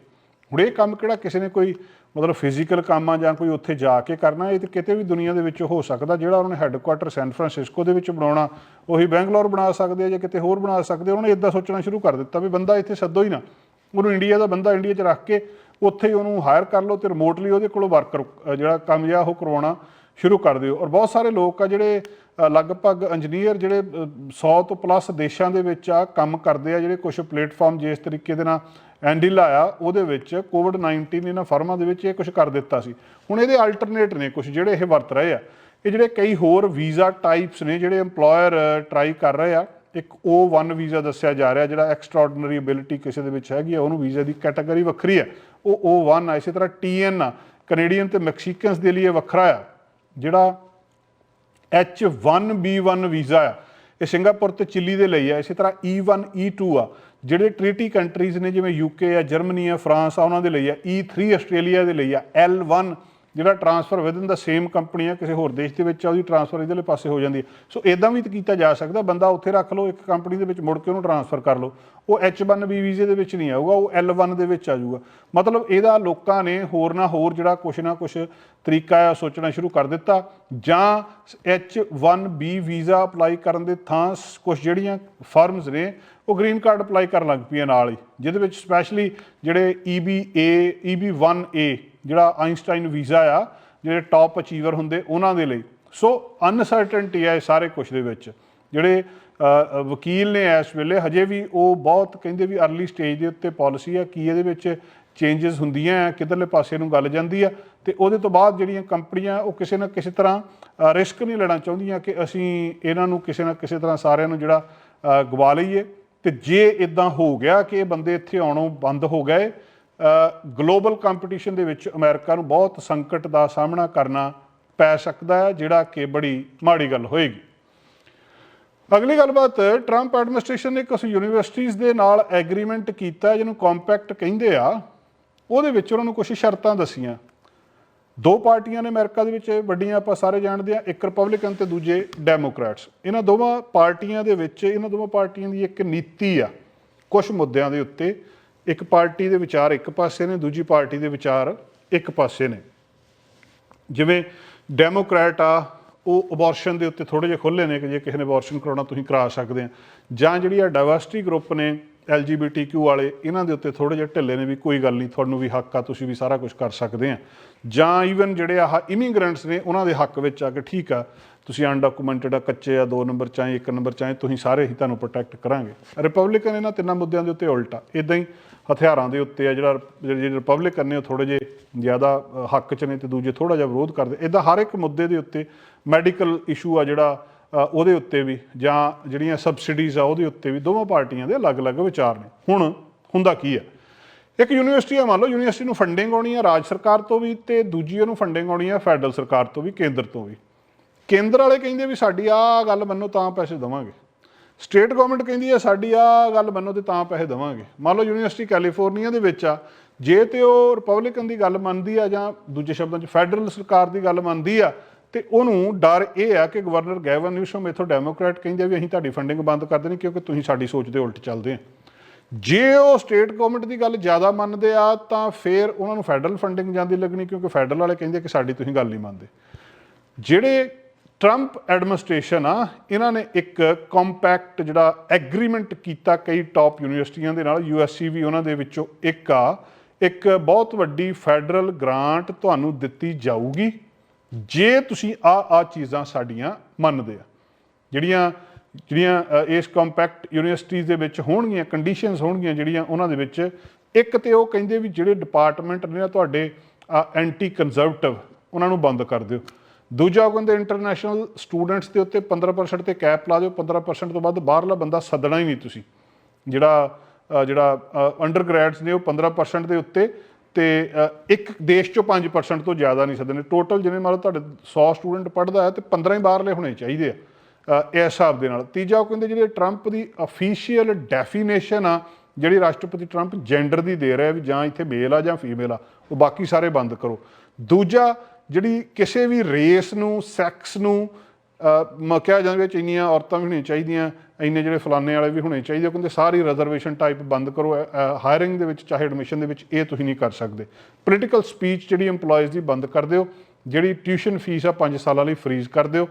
ਹੁਣ ਇਹ ਕੰਮ ਕਿਹੜਾ ਕਿਸੇ ਨੇ ਕੋਈ ਮਤਲਬ ਫਿਜ਼ੀਕਲ ਕੰਮ ਆ ਜਾਂ ਕੋਈ ਉੱਥੇ ਜਾ ਕੇ ਕਰਨਾ, ਇਹ ਤੇ ਕਿਤੇ ਵੀ ਦੁਨੀਆ ਦੇ ਵਿੱਚ ਹੋ ਸਕਦਾ, ਜਿਹੜਾ ਉਹਨਾਂ ਨੇ ਹੈੱਡਕੁਆਟਰ ਸੈਨ ਫਰਾਂਸਿਸਕੋ ਦੇ ਵਿੱਚ ਬਣਾਉਣਾ, ਉਹੀ ਬੈਂਗਲੌਰ ਬਣਾ ਸਕਦੇ ਆ ਜਾਂ ਕਿਤੇ ਹੋਰ ਬਣਾ ਸਕਦੇ ਉਹਨਾਂ ਨੇ ਇਦਾਂ ਸੋਚਣਾ ਸ਼ੁਰੂ ਕਰ ਦਿੱਤਾ ਵੀ ਬੰਦਾ ਇੱਥੇ ਸੱਦੋ ਹੀ ਨਾ। ਉਹਨੂੰ ਇੰਡੀਆ ਦਾ ਬੰਦਾ ਇੰਡੀਆ 'ਚ ਰੱਖ ਕੇ ਉੱਥੇ ਹੀ ਉਹਨੂੰ ਹਾਇਰ ਕਰ ਲਓ ਤੇ ਰਿਮੋਟਲੀ ਉਹਦੇ ਕੋਲੋਂ ਵਰਕਰ ਜਿਹੜਾ ਕੰਮ ਜਿਹਾ ਉਹ ਕਰਵਾਉਣਾ ਸ਼ੁਰੂ ਕਰ ਦਿਓ। ਔਰ ਬਹੁਤ ਸਾਰੇ ਲੋਕ ਆ ਜਿਹੜੇ ਲਗਭਗ ਇੰਜੀਨੀਅਰ ਜਿਹੜੇ ਅ, 100 ਤੋਂ ਪਲੱਸ ਦੇਸ਼ਾਂ ਦੇ ਵਿੱਚ ਆ ਕੰਮ ਕਰਦੇ ਆ ਜਿਹੜੇ ਕੁਝ ਪਲੇਟਫਾਰਮ ਜਿਸ ਤਰੀਕੇ ਦੇ ਨਾਲ ਐਂਡਿਲ ਆਇਆ ਉਹਦੇ ਵਿੱਚ ਕੋਵਿਡ 19 ਇਹਨਾਂ ਫਰਮਾਂ ਦੇ ਵਿੱਚ ਇਹ ਕੁਝ ਕਰ ਦਿੱਤਾ ਸੀ। ਹੁਣ ਇਹਦੇ ਅਲਟਰਨੇਟ ਨੇ ਕੁਝ ਜਿਹੜੇ ਇਹ ਵਰਤ ਰਹੇ ਆ। ਇਹ ਜਿਹੜੇ ਕਈ ਹੋਰ ਵੀਜ਼ਾ ਟਾਈਪਸ ਨੇ ਜਿਹੜੇ EMPLOYER ਟਰਾਈ ਕਰ ਰਹੇ ਆ ਇੱਕ O1 ਵੀਜ਼ਾ ਦੱਸਿਆ ਜਾ ਰਿਹਾ ਜਿਹੜਾ ਐਕਸਟਰਾਆਰਡੀਨਰੀ ਅਬਿਲਿਟੀ ਕਿਸੇ ਦੇ ਵਿੱਚ ਹੈਗੀ ਆ, ਉਹਨੂੰ ਵੀਜ਼ਾ ਦੀ ਕੈਟਾਗਰੀ ਵੱਖਰੀ ਆ। ਉਹ O1 ਆ, ਇਸੇ ਤਰ੍ਹਾਂ TN ਆ। ਕੈਨੇਡੀਅਨ ਤੇ ਮੈਕਸੀਕਨਸ ਦੇ ਲਈ ਇਹ ਵੱਖਰਾ ਆ, ਜਿਹੜਾ H1B1 ਵੀਜ਼ਾ ਆ। ਇਹ ਸਿੰਗਾਪੁਰ ਤੇ ਚਿਲੀ ਦੇ ਲਈ ਆ, ਇਸੇ ਤਰ੍ਹਾਂ E1 E2 ਆ। ਜਿਹੜੇ ਟ੍ਰੀਟੀ ਕੰਟਰੀਜ਼ ਨੇ, ਜਿਵੇਂ ਯੂਕੇ ਆ ਜਰਮਨੀ ਆ ਫਰਾਂਸ ਆ, ਉਹਨਾਂ ਦੇ ਲਈ ਆ E3 ਆਸਟ੍ਰੇਲੀਆ ਦੇ ਲਈ ਆ L1 ਜਿਹੜਾ ਟਰਾਂਸਫਰ ਵਿਦਨ ਦਾ ਸੇਮ ਕੰਪਨੀ ਆ, ਕਿਸੇ ਹੋਰ ਦੇਸ਼ ਦੇ ਵਿੱਚ ਆ, ਉਹਦੀ ਟਰਾਂਸਫਰ ਇਧਰਲੇ ਪਾਸੇ ਹੋ ਜਾਂਦੀ ਹੈ ਸੋ ਇਦਾਂ ਵੀ ਕੀਤਾ ਜਾ ਸਕਦਾ, ਬੰਦਾ ਉੱਥੇ ਰੱਖ ਲਓ, ਇੱਕ ਕੰਪਨੀ ਦੇ ਵਿੱਚ ਮੁੜ ਕੇ ਉਹਨੂੰ ਟਰਾਂਸਫਰ ਕਰ ਲਓ। ਉਹ H1B ਵੀਜ਼ੇ ਦੇ ਵਿੱਚ ਨਹੀਂ ਆਊਗਾ, ਉਹ L1 ਦੇ ਵਿੱਚ ਆ ਜਾਊਗਾ। ਮਤਲਬ ਇਹਦਾ ਲੋਕਾਂ ਨੇ ਹੋਰ ਨਾ ਹੋਰ ਜਿਹੜਾ ਕੁਛ ਨਾ ਕੁਛ ਤਰੀਕਾ ਆ, ਸੋਚਣਾ ਸ਼ੁਰੂ ਕਰ ਦਿੱਤਾ। ਜਾਂ H1B ਵੀਜ਼ਾ ਅਪਲਾਈ ਕਰਨ ਦੇ ਥਾਂ ਕੁਝ ਜਿਹੜੀਆਂ ਫਰਮਸ ਨੇ, ਉਹ ਗ੍ਰੀਨ ਕਾਰਡ ਅਪਲਾਈ ਕਰਨ ਲੱਗ ਪਈਆਂ ਨਾਲ ਹੀ। ਜਿਹਦੇ ਵਿੱਚ ਸਪੈਸ਼ਲੀ ਜਿਹੜੇ E EBA EB1A ਜਿਹੜਾ ਆਇਨਸਟਾਈਨ ਵੀਜ਼ਾ ਆ, ਜਿਹੜੇ ਟਾਪ ਅਚੀਵਰ ਹੁੰਦੇ ਉਹਨਾਂ ਦੇ ਲਈ। ਸੋ ਅਨਸਰਟਨਟੀ ਹੈ ਇਹ ਸਾਰੇ ਕੁਝ ਦੇ ਵਿੱਚ। ਜਿਹੜੇ ਵਕੀਲ ਨੇ ਇਸ ਵੇਲੇ, ਹਜੇ ਵੀ ਉਹ ਬਹੁਤ ਕਹਿੰਦੇ ਵੀ ਅਰਲੀ ਸਟੇਜ ਦੇ ਉੱਤੇ ਪਾਲਿਸੀ ਆ, ਕੀ ਇਹਦੇ ਵਿੱਚ ਚੇਂਜਸ ਹੁੰਦੀਆਂ ਆ, ਕਿਧਰਲੇ ਪਾਸੇ ਨੂੰ ਗੱਲ ਜਾਂਦੀ ਆ। ਤੇ ਉਹਦੇ ਤੋਂ ਬਾਅਦ ਜਿਹੜੀਆਂ ਕੰਪਨੀਆਂ, ਉਹ ਕਿਸੇ ਨਾ ਕਿਸੇ ਤਰ੍ਹਾਂ ਰਿਸਕ ਨਹੀਂ ਲੈਣਾ ਚਾਹੁੰਦੀਆਂ ਕਿ ਅਸੀਂ ਇਹਨਾਂ ਨੂੰ ਕਿਸੇ ਨਾ ਕਿਸੇ ਤਰ੍ਹਾਂ ਸਾਰਿਆਂ ਨੂੰ ਜਿਹੜਾ ਗਵਾ ਲਈਏ। ਤੇ ਜੇ ਇਦਾਂ ਹੋ ਗਿਆ ਕਿ ਇਹ ਬੰਦੇ ਇੱਥੇ ਆਉਣੋਂ ਬੰਦ ਹੋ ਗਏ ਗਲੋਬਲ ਕੰਪੀਟੀਸ਼ਨ ਦੇ ਵਿੱਚ ਅਮਰੀਕਾ ਨੂੰ ਬਹੁਤ ਸੰਕਟ ਦਾ ਸਾਹਮਣਾ ਕਰਨਾ ਪੈ ਸਕਦਾ ਹੈ, ਜਿਹੜਾ ਕਿ ਬੜੀ ਮਾੜੀ ਗੱਲ ਹੋਏਗੀ। ਅਗਲੀ ਗੱਲਬਾਤ ਟਰੰਪ ਐਡਮਿਨਿਸਟ੍ਰੇਸ਼ਨ ਨੇ ਕੁਝ ਯੂਨੀਵਰਸਿਟੀਆਂ ਦੇ ਨਾਲ ਐਗਰੀਮੈਂਟ ਕੀਤਾ, ਜਿਹਨੂੰ ਕੰਪੈਕਟ ਕਹਿੰਦੇ ਆ। ਉਹਦੇ ਵਿੱਚ ਉਹਨਾਂ ਨੂੰ ਕੁਝ ਸ਼ਰਤਾਂ ਦਸੀਆਂ। ਦੋ ਪਾਰਟੀਆਂ ਨੇ ਅਮਰੀਕਾ ਦੇ ਵਿੱਚ, ਵੱਡੀਆਂ ਆਪਾਂ ਸਾਰੇ ਜਾਣਦੇ ਆ ਇੱਕ ਰਿਪਬਲਿਕਨ ਤੇ ਦੂਜੇ ਡੈਮੋਕ੍ਰੈਟਸ ਇਹਨਾਂ ਦੋਵਾਂ ਪਾਰਟੀਆਂ ਦੇ ਵਿੱਚ, ਇਹਨਾਂ ਦੋਵਾਂ ਪਾਰਟੀਆਂ ਦੀ ਇੱਕ ਨੀਤੀ ਆ ਕੁਝ ਮੁੱਦਿਆਂ ਦੇ ਉੱਤੇ। ਇੱਕ ਪਾਰਟੀ ਦੇ ਵਿਚਾਰ ਇੱਕ ਪਾਸੇ ਨੇ, ਦੂਜੀ ਪਾਰਟੀ ਦੇ ਵਿਚਾਰ ਇੱਕ ਪਾਸੇ ਨੇ। ਜਿਵੇਂ ਡੈਮੋਕ੍ਰੈਟ ਆ, ਉਹ ਅਬੋਰਸ਼ਨ ਦੇ ਉੱਤੇ ਥੋੜੇ ਜਿਹਾ ਖੁੱਲੇ ਨੇ ਕਿ ਜੇ ਕਿਸੇ ਨੇ ਅਬੋਰਸ਼ਨ ਕਰਾਉਣਾ ਤੁਸੀਂ ਕਰਾ ਸਕਦੇ ਆ। ਜਾਂ ਜਿਹੜੀ ਆ ਡਾਈਵਰਸਿਟੀ ਗਰੁੱਪ ਨੇ LGBTQ ਵਾਲੇ, ਇਹਨਾਂ ਦੇ ਉੱਤੇ ਥੋੜੇ ਜਿਹੇ ਢਿੱਲੇ ਨੇ ਵੀ ਕੋਈ ਗੱਲ ਨਹੀਂ, ਤੁਹਾਨੂੰ ਵੀ ਹੱਕ ਆ, ਤੁਸੀਂ ਵੀ ਸਾਰਾ ਕੁਝ ਕਰ ਸਕਦੇ ਆ। ਜਾਂ ਈਵਨ ਜਿਹੜੇ ਆਹ ਇਮੀਗ੍ਰੈਂਟਸ ਨੇ, ਉਹਨਾਂ ਦੇ ਹੱਕ ਵਿੱਚ ਆ ਕਿ ਠੀਕ ਆ, ਤੁਸੀਂ ਅਨਡਾਕੂਮੈਂਟਡ ਆ, ਕੱਚੇ ਆ, ਦੋ ਨੰਬਰ ਚਾਹੇ ਇੱਕ ਨੰਬਰ ਚਾਹੇ ਤੁਸੀਂ ਸਾਰੇ ਹੀ ਤੁਹਾਨੂੰ ਪ੍ਰੋਟੈਕਟ ਕਰਾਂਗੇ। ਰਿਪਬਲਿਕਨ ਇਹਨਾਂ ਤਿੰਨਾਂ ਮੁੱਦਿਆਂ ਦੇ ਉੱਤੇ ਉਲਟਾ ਇਦਾਂ ਹੀ ਹਥਿਆਰਾਂ ਦੇ ਉੱਤੇ ਆ, ਜਿਹੜਾ ਜਿਹੜੇ ਰਿਪਬਲਿਕਨ ਨੇ ਉਹ ਥੋੜੇ ਜੇ ਜ਼ਿਆਦਾ ਹੱਕ 'ਚ ਨੇ ਤੇ ਦੂਜੇ ਥੋੜਾ ਜਿਹਾ ਵਿਰੋਧ ਕਰਦੇ। ਇਦਾਂ ਹਰ ਇੱਕ ਮੁੱਦੇ ਦੇ ਉੱਤੇ ਮੈਡੀਕਲ ਇਸ਼ੂ ਆ ਜਿਹੜਾ ਉਹਦੇ ਉੱਤੇ ਵੀ ਜਾਂ ਜਿਹੜੀਆਂ ਸਬਸਿਡੀਜ਼ ਆ, ਉਹਦੇ ਉੱਤੇ ਵੀ ਦੋਵਾਂ ਪਾਰਟੀਆਂ ਦੇ ਅਲੱਗ-ਅਲੱਗ ਵਿਚਾਰ ਨੇ। ਹੁਣ ਹੁੰਦਾ ਕੀ ਹੈ ਇੱਕ ਯੂਨੀਵਰਸਿਟੀ ਆ, ਮੰਨ ਲਓ ਯੂਨੀਵਰਸਿਟੀ ਨੂੰ ਫੰਡਿੰਗ ਆਉਣੀ ਆ ਰਾਜ ਸਰਕਾਰ ਤੋਂ ਵੀ ਤੇ ਦੂਜੀ ਉਹਨੂੰ ਫੰਡਿੰਗ ਆਉਣੀ ਆ ਫੈਡਰਲ ਸਰਕਾਰ ਤੋਂ ਵੀ, ਕੇਂਦਰ ਤੋਂ ਵੀ। ਕੇਂਦਰ ਵਾਲੇ ਕਹਿੰਦੇ ਵੀ ਸਾਡੀ ਆ ਗੱਲ ਮੰਨੋ ਤਾਂ ਪੈਸੇ ਦੇਵਾਂਗੇ। ਸਟੇਟ ਗਵਰਨਮੈਂਟ ਕਹਿੰਦੀ ਹੈ ਸਾਡੀ ਆ ਗੱਲ ਮੰਨੋ ਤੇ ਤਾਂ ਪੈਸੇ ਦੇਵਾਂਗੇ। ਮੰਨ ਲਓ ਯੂਨੀਵਰਸਿਟੀ ਕੈਲੀਫੋਰਨੀਆ ਦੇ ਵਿੱਚ ਆ, ਜੇ ਤੇ ਉਹ ਰਿਪਬਲਿਕਨ ਦੀ ਗੱਲ ਮੰਨਦੀ ਆ ਜਾਂ ਦੂਜੇ ਸ਼ਬਦਾਂ 'ਚ ਫੈਡਰਲ ਸਰਕਾਰ ਦੀ ਗੱਲ ਮੰਨਦੀ ਆ, ਤੇ ਉਹਨੂੰ ਡਰ ਇਹ ਆ ਕਿ ਗਵਰਨਰ ਗੈਵਨ ਨਿਊਸਮ ਇਥੋਂ ਡੈਮੋਕ੍ਰੈਟ ਕਹਿੰਦੇ ਆ ਵੀ ਅਸੀਂ ਤੁਹਾਡੀ ਫੰਡਿੰਗ ਬੰਦ ਕਰ ਦੇਣੀ ਕਿਉਂਕਿ ਤੁਸੀਂ ਸਾਡੀ ਸੋਚ ਦੇ ਉਲਟ ਚੱਲਦੇ ਆ। ਜੇ ਉਹ ਸਟੇਟ ਗਵਰਨਮੈਂਟ ਦੀ ਗੱਲ ਜ਼ਿਆਦਾ ਮੰਨਦੇ ਆ, ਤਾਂ ਫਿਰ ਉਹਨਾਂ ਨੂੰ ਫੈਡਰਲ ਫੰਡਿੰਗ ਜਾਂਦੀ ਲੱਗਣੀ ਕਿਉਂਕਿ ਫੈਡਰਲ ਵਾਲੇ ਕਹਿੰਦੇ ਕਿ ਸਾਡੀ ਤੁਸੀਂ ਗੱਲ ਨਹੀਂ ਮੰਨਦੇ। ਜਿਹੜੇ ਟਰੰਪ ਐਡਮਿਨਿਸਟ੍ਰੇਸ਼ਨ ਆ, ਇਹਨਾਂ ਨੇ ਇੱਕ ਕੰਪੈਕਟ ਜਿਹੜਾ ਐਗਰੀਮੈਂਟ ਕੀਤਾ ਕਈ ਟਾਪ ਯੂਨੀਵਰਸਿਟੀਆਂ ਦੇ ਨਾਲ ਯੂਐਸਸੀ ਵੀ ਉਹਨਾਂ ਦੇ ਵਿੱਚੋਂ ਇੱਕ ਆ। ਇੱਕ ਬਹੁਤ ਵੱਡੀ ਫੈਡਰਲ ਗ੍ਰਾਂਟ ਤੁਹਾਨੂੰ ਦਿੱਤੀ ਜਾਊਗੀ, ਜੇ ਤੁਸੀਂ ਆ ਆ ਚੀਜ਼ਾਂ ਸਾਡੀਆਂ ਮੰਨਦੇ ਆ। ਜਿਹੜੀਆਂ ਜਿਹੜੀਆਂ ਇਸ ਕੰਪੈਕਟ ਯੂਨੀਵਰਸਿਟੀਜ਼ ਦੇ ਵਿੱਚ ਹੋਣਗੀਆਂ ਕੰਡੀਸ਼ਨਸ ਹੋਣਗੀਆਂ ਜਿਹੜੀਆਂ ਉਹਨਾਂ ਦੇ ਵਿੱਚ, ਇੱਕ ਤੇ ਉਹ ਕਹਿੰਦੇ ਵੀ ਜਿਹੜੇ ਡਿਪਾਰਟਮੈਂਟ ਨੇ ਨਾ ਤੁਹਾਡੇ ਐਂਟੀ ਕੰਜ਼ਰਵੇਟਿਵ ਉਹਨਾਂ ਨੂੰ ਬੰਦ ਕਰ ਦਿਓ। ਦੂਜਾ ਉਹ ਕਹਿੰਦੇ ਇੰਟਰਨੈਸ਼ਨਲ ਸਟੂਡੈਂਟਸ ਦੇ ਉੱਤੇ 15% ਤੇ ਕੈਪ ਲਾ ਦਿਓ 15% ਤੋਂ ਵੱਧ ਬਾਹਰਲਾ ਬੰਦਾ ਸੱਦਣਾ ਹੀ ਨਹੀਂ ਤੁਸੀਂ। ਜਿਹੜਾ ਜਿਹੜਾ ਅੰਡਰਗ੍ਰੈਡਸ ਨੇ ਉਹ 15% ਦੇ ਉੱਤੇ ਤੇ ਇੱਕ ਦੇਸ਼ ਚੋਂ 5% ਤੋਂ ਜ਼ਿਆਦਾ ਨਹੀਂ ਸੱਦਣੇ। ਟੋਟਲ ਜਿਵੇਂ ਮੰਨ ਲਓ ਤੁਹਾਡੇ 100 ਸਟੂਡੈਂਟ ਪੜ੍ਹਦਾ ਹੈ ਤੇ 15 ਹੀ ਬਾਹਰਲੇ ਹੋਣੇ ਚਾਹੀਦੇ ਆ ਇਸ ਹਿਸਾਬ ਦੇ ਨਾਲ। ਤੀਜਾ ਉਹ ਕਹਿੰਦੇ ਜਿਹੜੇ ਟਰੰਪ ਦੀ ਅਫੀਸ਼ੀਅਲ ਡੈਫੀਨੇਸ਼ਨ ਆ, ਜਿਹੜੀ ਰਾਸ਼ਟਰਪਤੀ ਟਰੰਪ ਜੈਂਡਰ ਦੀ ਦੇ ਰਿਹਾ ਵੀ ਜਾਂ ਇੱਥੇ ਮੇਲ ਆ ਜਾਂ ਫੀਮੇਲ ਆ, ਉਹ ਬਾਕੀ ਸਾਰੇ ਬੰਦ ਕਰੋ। ਦੂਜਾ ਜਿਹੜੀ ਕਿਸੇ ਵੀ ਰੇਸ ਨੂੰ ਸੈਕਸ ਨੂੰ ਅ, ਮ ਕਿਹਾ ਜਾਂਦਾ ਵਿੱਚ ਇੰਨੀਆਂ ਔਰਤਾਂ ਵੀ ਹੋਣੀਆਂ ਚਾਹੀਦੀਆਂ ਇੰਨੇ ਜਿਹੜੇ ਫਲਾਣੇ ਵਾਲੇ ਵੀ ਹੋਣੇ ਚਾਹੀਦੇ ਉਹ ਕਹਿੰਦੇ ਸਾਰੀ ਰਿਜ਼ਰਵੇਸ਼ਨ ਟਾਈਪ ਬੰਦ ਕਰੋ ਹਾਇਰਿੰਗ ਦੇ ਵਿੱਚ ਚਾਹੇ ਐਡਮਿਸ਼ਨ ਦੇ ਵਿੱਚ ਇਹ ਤੁਸੀਂ ਨਹੀਂ ਕਰ ਸਕਦੇ। ਪੋਲੀਟੀਕਲ ਸਪੀਚ ਜਿਹੜੀ EMPLOYEES ਦੀ ਬੰਦ ਕਰ ਦਿਓ ਜਿਹੜੀ ਟਿਊਸ਼ਨ ਫੀਸ ਆ 5 ਸਾਲਾਂ ਲਈ ਫ੍ਰੀਜ਼ ਕਰ ਦਿਓ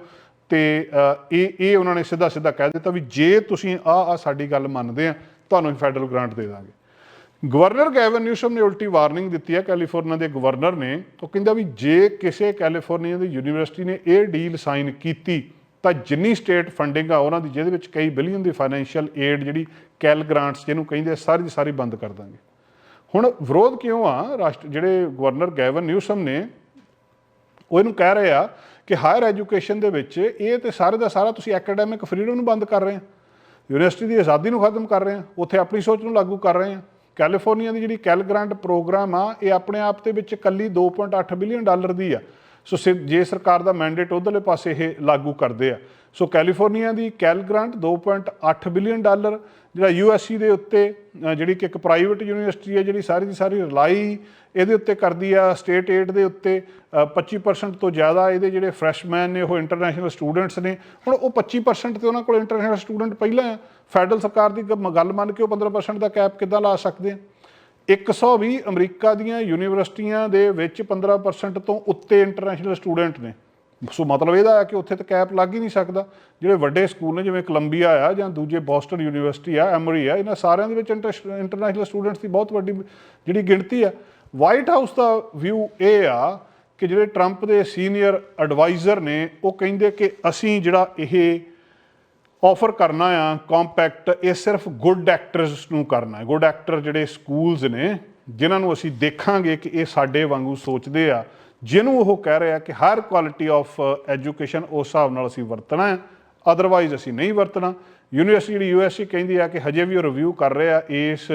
ਤੇ ਇਹ ਇਹ ਉਹਨਾਂ ਨੇ ਸਿੱਧਾ ਸਿੱਧਾ ਕਹਿ ਦਿੱਤਾ ਵੀ ਜੇ ਤੁਸੀਂ ਆ ਆ ਸਾਡੀ ਗੱਲ ਮੰਨਦੇ ਆ ਤੁਹਾਨੂੰ ਫੈਡਰਲ ਗ੍ਰਾਂਟ ਦੇ ਦਾਂਗੇ। ਗਵਰਨਰ ਗੈਵਨ ਨਿਊਸਮ ਨੇ ਉਲਟੀ ਵਾਰਨਿੰਗ ਦਿੱਤੀ ਹੈ। ਕੈਲੀਫੋਰਨੀਆ ਦੇ ਗਵਰਨਰ ਨੇ ਉਹ ਕਹਿੰਦਾ ਵੀ ਜੇ ਕਿਸੇ ਕੈਲੀਫੋਰਨੀਆ ਦੀ ਯੂਨੀਵਰਸਿਟੀ ਨੇ ਇਹ ਡੀਲ ਸਾਈਨ ਕੀਤੀ, ਤਾਂ ਜਿੰਨੀ ਸਟੇਟ ਫੰਡਿੰਗ ਆ ਉਹਨਾਂ ਦੀ, ਜਿਹਦੇ ਵਿੱਚ ਕਈ ਬਿਲੀਅਨ ਦੀ ਫਾਈਨੈਂਸ਼ੀਅਲ ਏਡ ਜਿਹੜੀ ਕੈਲ ਗ੍ਰਾਂਟਸ ਜਿਹਨੂੰ ਕਹਿੰਦੇ ਸਾਰੀ ਦੀ ਸਾਰੀ ਬੰਦ ਕਰ ਦਾਂਗੇ। ਹੁਣ ਵਿਰੋਧ ਕਿਉਂ ਆ? ਰਾਸ਼ਟਰ ਜਿਹੜੇ ਗਵਰਨਰ ਗੈਵਨ ਨਿਊਸਮ ਨੇ, ਉਹ ਇਹਨੂੰ ਕਹਿ ਰਹੇ ਆ ਕਿ ਹਾਇਰ ਐਜੂਕੇਸ਼ਨ ਦੇ ਵਿੱਚ ਇਹ ਤੇ ਸਾਰੇ ਦਾ ਸਾਰਾ ਤੁਸੀਂ ਐਕੈਡੈਮਿਕ ਫਰੀडम ਨੂੰ ਬੰਦ ਕਰ ਰਹੇ ਆ। ਯੂਨੀਵਰਸਿਟੀ ਦੀ ਆਜ਼ਾਦੀ ਨੂੰ ਖਤਮ ਕਰ ਰਹੇ ਆ। ਉੱਥੇ ਆਪਣੀ ਸੋਚ ਨੂੰ ਲਾਗੂ ਕਰ ਰਹੇ ਆ। ਕੈਲੀਫੋਰਨੀਆ ਦੀ ਜਿਹੜੀ ਕੈਲ ਗ੍ਰਾਂਟ ਪ੍ਰੋਗਰਾਮ ਆ, ਇਹ ਆਪਣੇ ਆਪ ਦੇ ਵਿੱਚ ਕੱਲੀ 2.8 ਬਿਲੀਅਨ ਡਾਲਰ ਦੀ ਆ। ਸੋ ਸਿ- ਜੇ ਸਰਕਾਰ ਦਾ ਮੈਂਡੇਟ ਉਧਰਲੇ ਪਾਸੇ ਇਹ ਲਾਗੂ ਕਰਦੇ ਆ। ਸੋ ਕੈਲੀਫੋਰਨੀਆ ਦੀ ਕੈਲ ਗ੍ਰਾਂਟ 2.8 ਬਿਲੀਅਨ ਡਾਲਰ ਜਿਹੜਾ ਯੂਐਸਸੀ ਦੇ ਉੱਤੇ ਜਿਹੜੀ ਕਿ ਇੱਕ ਪ੍ਰਾਈਵੇਟ ਯੂਨੀਵਰਸਿਟੀ ਹੈ ਜਿਹੜੀ ਸਾਰੀ ਦੀ ਸਾਰੀ ਰਿਲਾਈ ਇਹਦੇ ਉੱਤੇ ਕਰਦੀ ਆ ਸਟੇਟ ਏਡ ਦੇ ਉੱਤੇ ਅ, 25% ਤੋਂ ਜ਼ਿਆਦਾ ਇਹਦੇ ਜਿਹੜੇ ਫਰੈਸ਼ਮੈਨ ਨੇ ਉਹ ਇੰਟਰਨੈਸ਼ਨਲ ਸਟੂਡੈਂਟਸ ਨੇ। ਹੁਣ ਉਹ 25% ਤੇ ਉਹਨਾਂ ਕੋਲ ਇੰਟਰਨੈਸ਼ਨਲ ਸਟੂਡੈਂਟ ਪਹਿਲਾਂ ਆ ਫੈਡਰਲ ਸਰਕਾਰ ਦੀ ਗੱਲ ਮੰਨ ਕੇ ਉਹ 15% ਦਾ ਕੈਪ ਕਿੱਦਾਂ ਲਾ ਸਕਦੇ ਆ? 120 ਅਮਰੀਕਾ ਦੀਆਂ ਯੂਨੀਵਰਸਿਟੀਆਂ ਦੇ ਵਿੱਚ 15% ਤੋਂ ਉੱਤੇ ਇੰਟਰਨੈਸ਼ਨਲ ਸਟੂਡੈਂਟ ਨੇ। ਸੋ ਮਤਲਬ ਇਹਦਾ ਹੈ ਕਿ ਉੱਥੇ ਤਾਂ ਕੈਪ ਲੱਗ ਹੀ ਨਹੀਂ ਸਕਦਾ। ਜਿਹੜੇ ਵੱਡੇ ਸਕੂਲ ਨੇ, ਜਿਵੇਂ ਕੋਲੰਬੀਆ ਆ ਜਾਂ ਦੂਜੇ ਬੋਸਟਨ ਯੂਨੀਵਰਸਿਟੀ ਆ ਐਮਰੀ ਆ, ਇਹਨਾਂ ਸਾਰਿਆਂ ਦੇ ਵਿੱਚ ਇੰਟਰਨੈਸ਼ਨਲ ਸਟੂਡੈਂਟਸ ਦੀ ਬਹੁਤ ਵੱਡੀ ਜਿਹੜੀ ਗਿਣਤੀ ਆ। ਵਾਈਟ ਹਾਊਸ ਦਾ ਵਿਊ ਇਹ ਆ ਕਿ ਜਿਹੜੇ ਟਰੰਪ ਦੇ ਸੀਨੀਅਰ ਐਡਵਾਈਜ਼ਰ ਨੇ, ਉਹ ਕਹਿੰਦੇ ਕਿ ਅਸੀਂ ਜਿਹੜਾ ਇਹ ਆਫਰ ਕਰਨਾ ਆ ਕੰਪੈਕਟ ਇਹ ਸਿਰਫ ਗੁੱਡ ਐਕਟਰਸ ਨੂੰ ਕਰਨਾ ਹੈ। ਗੁੱਡ ਐਕਟਰ ਜਿਹੜੇ ਸਕੂਲਸ ਨੇ, ਜਿਨ੍ਹਾਂ ਨੂੰ ਅਸੀਂ ਦੇਖਾਂਗੇ ਕਿ ਇਹ ਸਾਡੇ ਵਾਂਗੂ ਸੋਚਦੇ ਆ, ਜਿਹਨੂੰ ਉਹ ਕਹਿ ਰਿਹਾ ਕਿ ਹਰ ਕੁਆਲਿਟੀ ਆਫ ਐਜੂਕੇਸ਼ਨ ਉਸ ਹਿਸਾਬ ਨਾਲ ਅਸੀਂ ਵਰਤਣਾ ਹੈ ਅਦਰਵਾਈਜ਼ ਅਸੀਂ ਨਹੀਂ ਵਰਤਣਾ। ਯੂਨੀਵਰਸਿਟੀ ਜਿਹੜੀ ਯੂਐਸਸੀ ਕਹਿੰਦੀ ਆ ਕਿ ਹਜੇ ਵੀ ਉਹ ਰਿਵਿਊ ਕਰ ਰਿਹਾ ਇਸ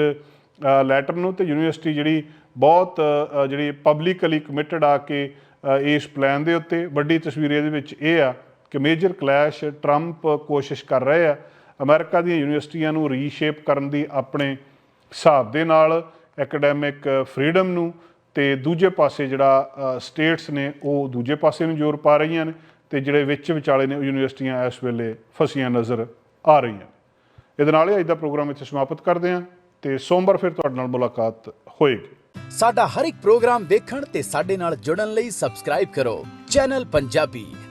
ਲੈਟਰ ਨੂੰ ਤੇ ਯੂਨੀਵਰਸਿਟੀ ਜਿਹੜੀ ਬਹੁਤ ਜਿਹੜੀ ਪਬਲਿਕਲੀ ਕਮਿਟਡ ਆ ਕੇ ਇਸ ਪਲਾਨ ਦੇ ਉੱਤੇ ਵੱਡੀ ਤਸਵੀਰ ਇਹਦੇ ਵਿੱਚ ਇਹ ਆ ਕਿ ਮੇਜਰ ਕਲੈਸ਼ ਟਰੰਪ ਕੋਸ਼ਿਸ਼ ਕਰ ਰਹੇ ਆ। ਅਮਰੀਕਾ ਦੀਆਂ ਯੂਨੀਵਰਸਿਟੀਆਂ ਨੂੰ ਰੀਸ਼ੇਪ ਕਰਨ ਦੀ ਆਪਣੇ ਹਿਸਾਬ ਦੇ ਨਾਲ ਐਕੈਡੈਮਿਕ ਫਰੀडम ਨੂੰ ਤੇ ਦੂਜੇ ਪਾਸੇ ਜਿਹੜਾ ਸਟੇਟਸ ਨੇ ਉਹ ਦੂਜੇ ਪਾਸੇ ਨੂੰ ਜ਼ੋਰ ਪਾ ਰਹੀਆਂ ਨੇ ਤੇ ਜਿਹੜੇ ਵਿੱਚ ਵਿਚਾਲੇ ਨੇ ਉਹ ਯੂਨੀਵਰਸਿਟੀਆਂ ਇਸ ਵੇਲੇ ਫਸੀਆਂ ਨਜ਼ਰ ਆ ਰਹੀਆਂ ਇਹਦੇ ਨਾਲ ਹੀ ਅੱਜ ਦਾ ਪ੍ਰੋਗਰਾਮ ਇੱਥੇ ਸਮਾਪਤ ਕਰਦੇ ਹਾਂ ਤੇ ਸੋਮਵਾਰ ਫਿਰ ਤੁਹਾਡੇ ਨਾਲ ਮੁਲਾਕਾਤ ਹੋਏਗੀ। ਸਾਡਾ ਹਰ ਇੱਕ ਪ੍ਰੋਗਰਾਮ ਦੇਖਣ ਤੇ ਸਾਡੇ ਨਾਲ ਜੁੜਨ ਲਈ ਸਬਸਕ੍ਰਾਈਬ ਕਰੋ। ਚੈਨਲ ਪੰਜਾਬੀ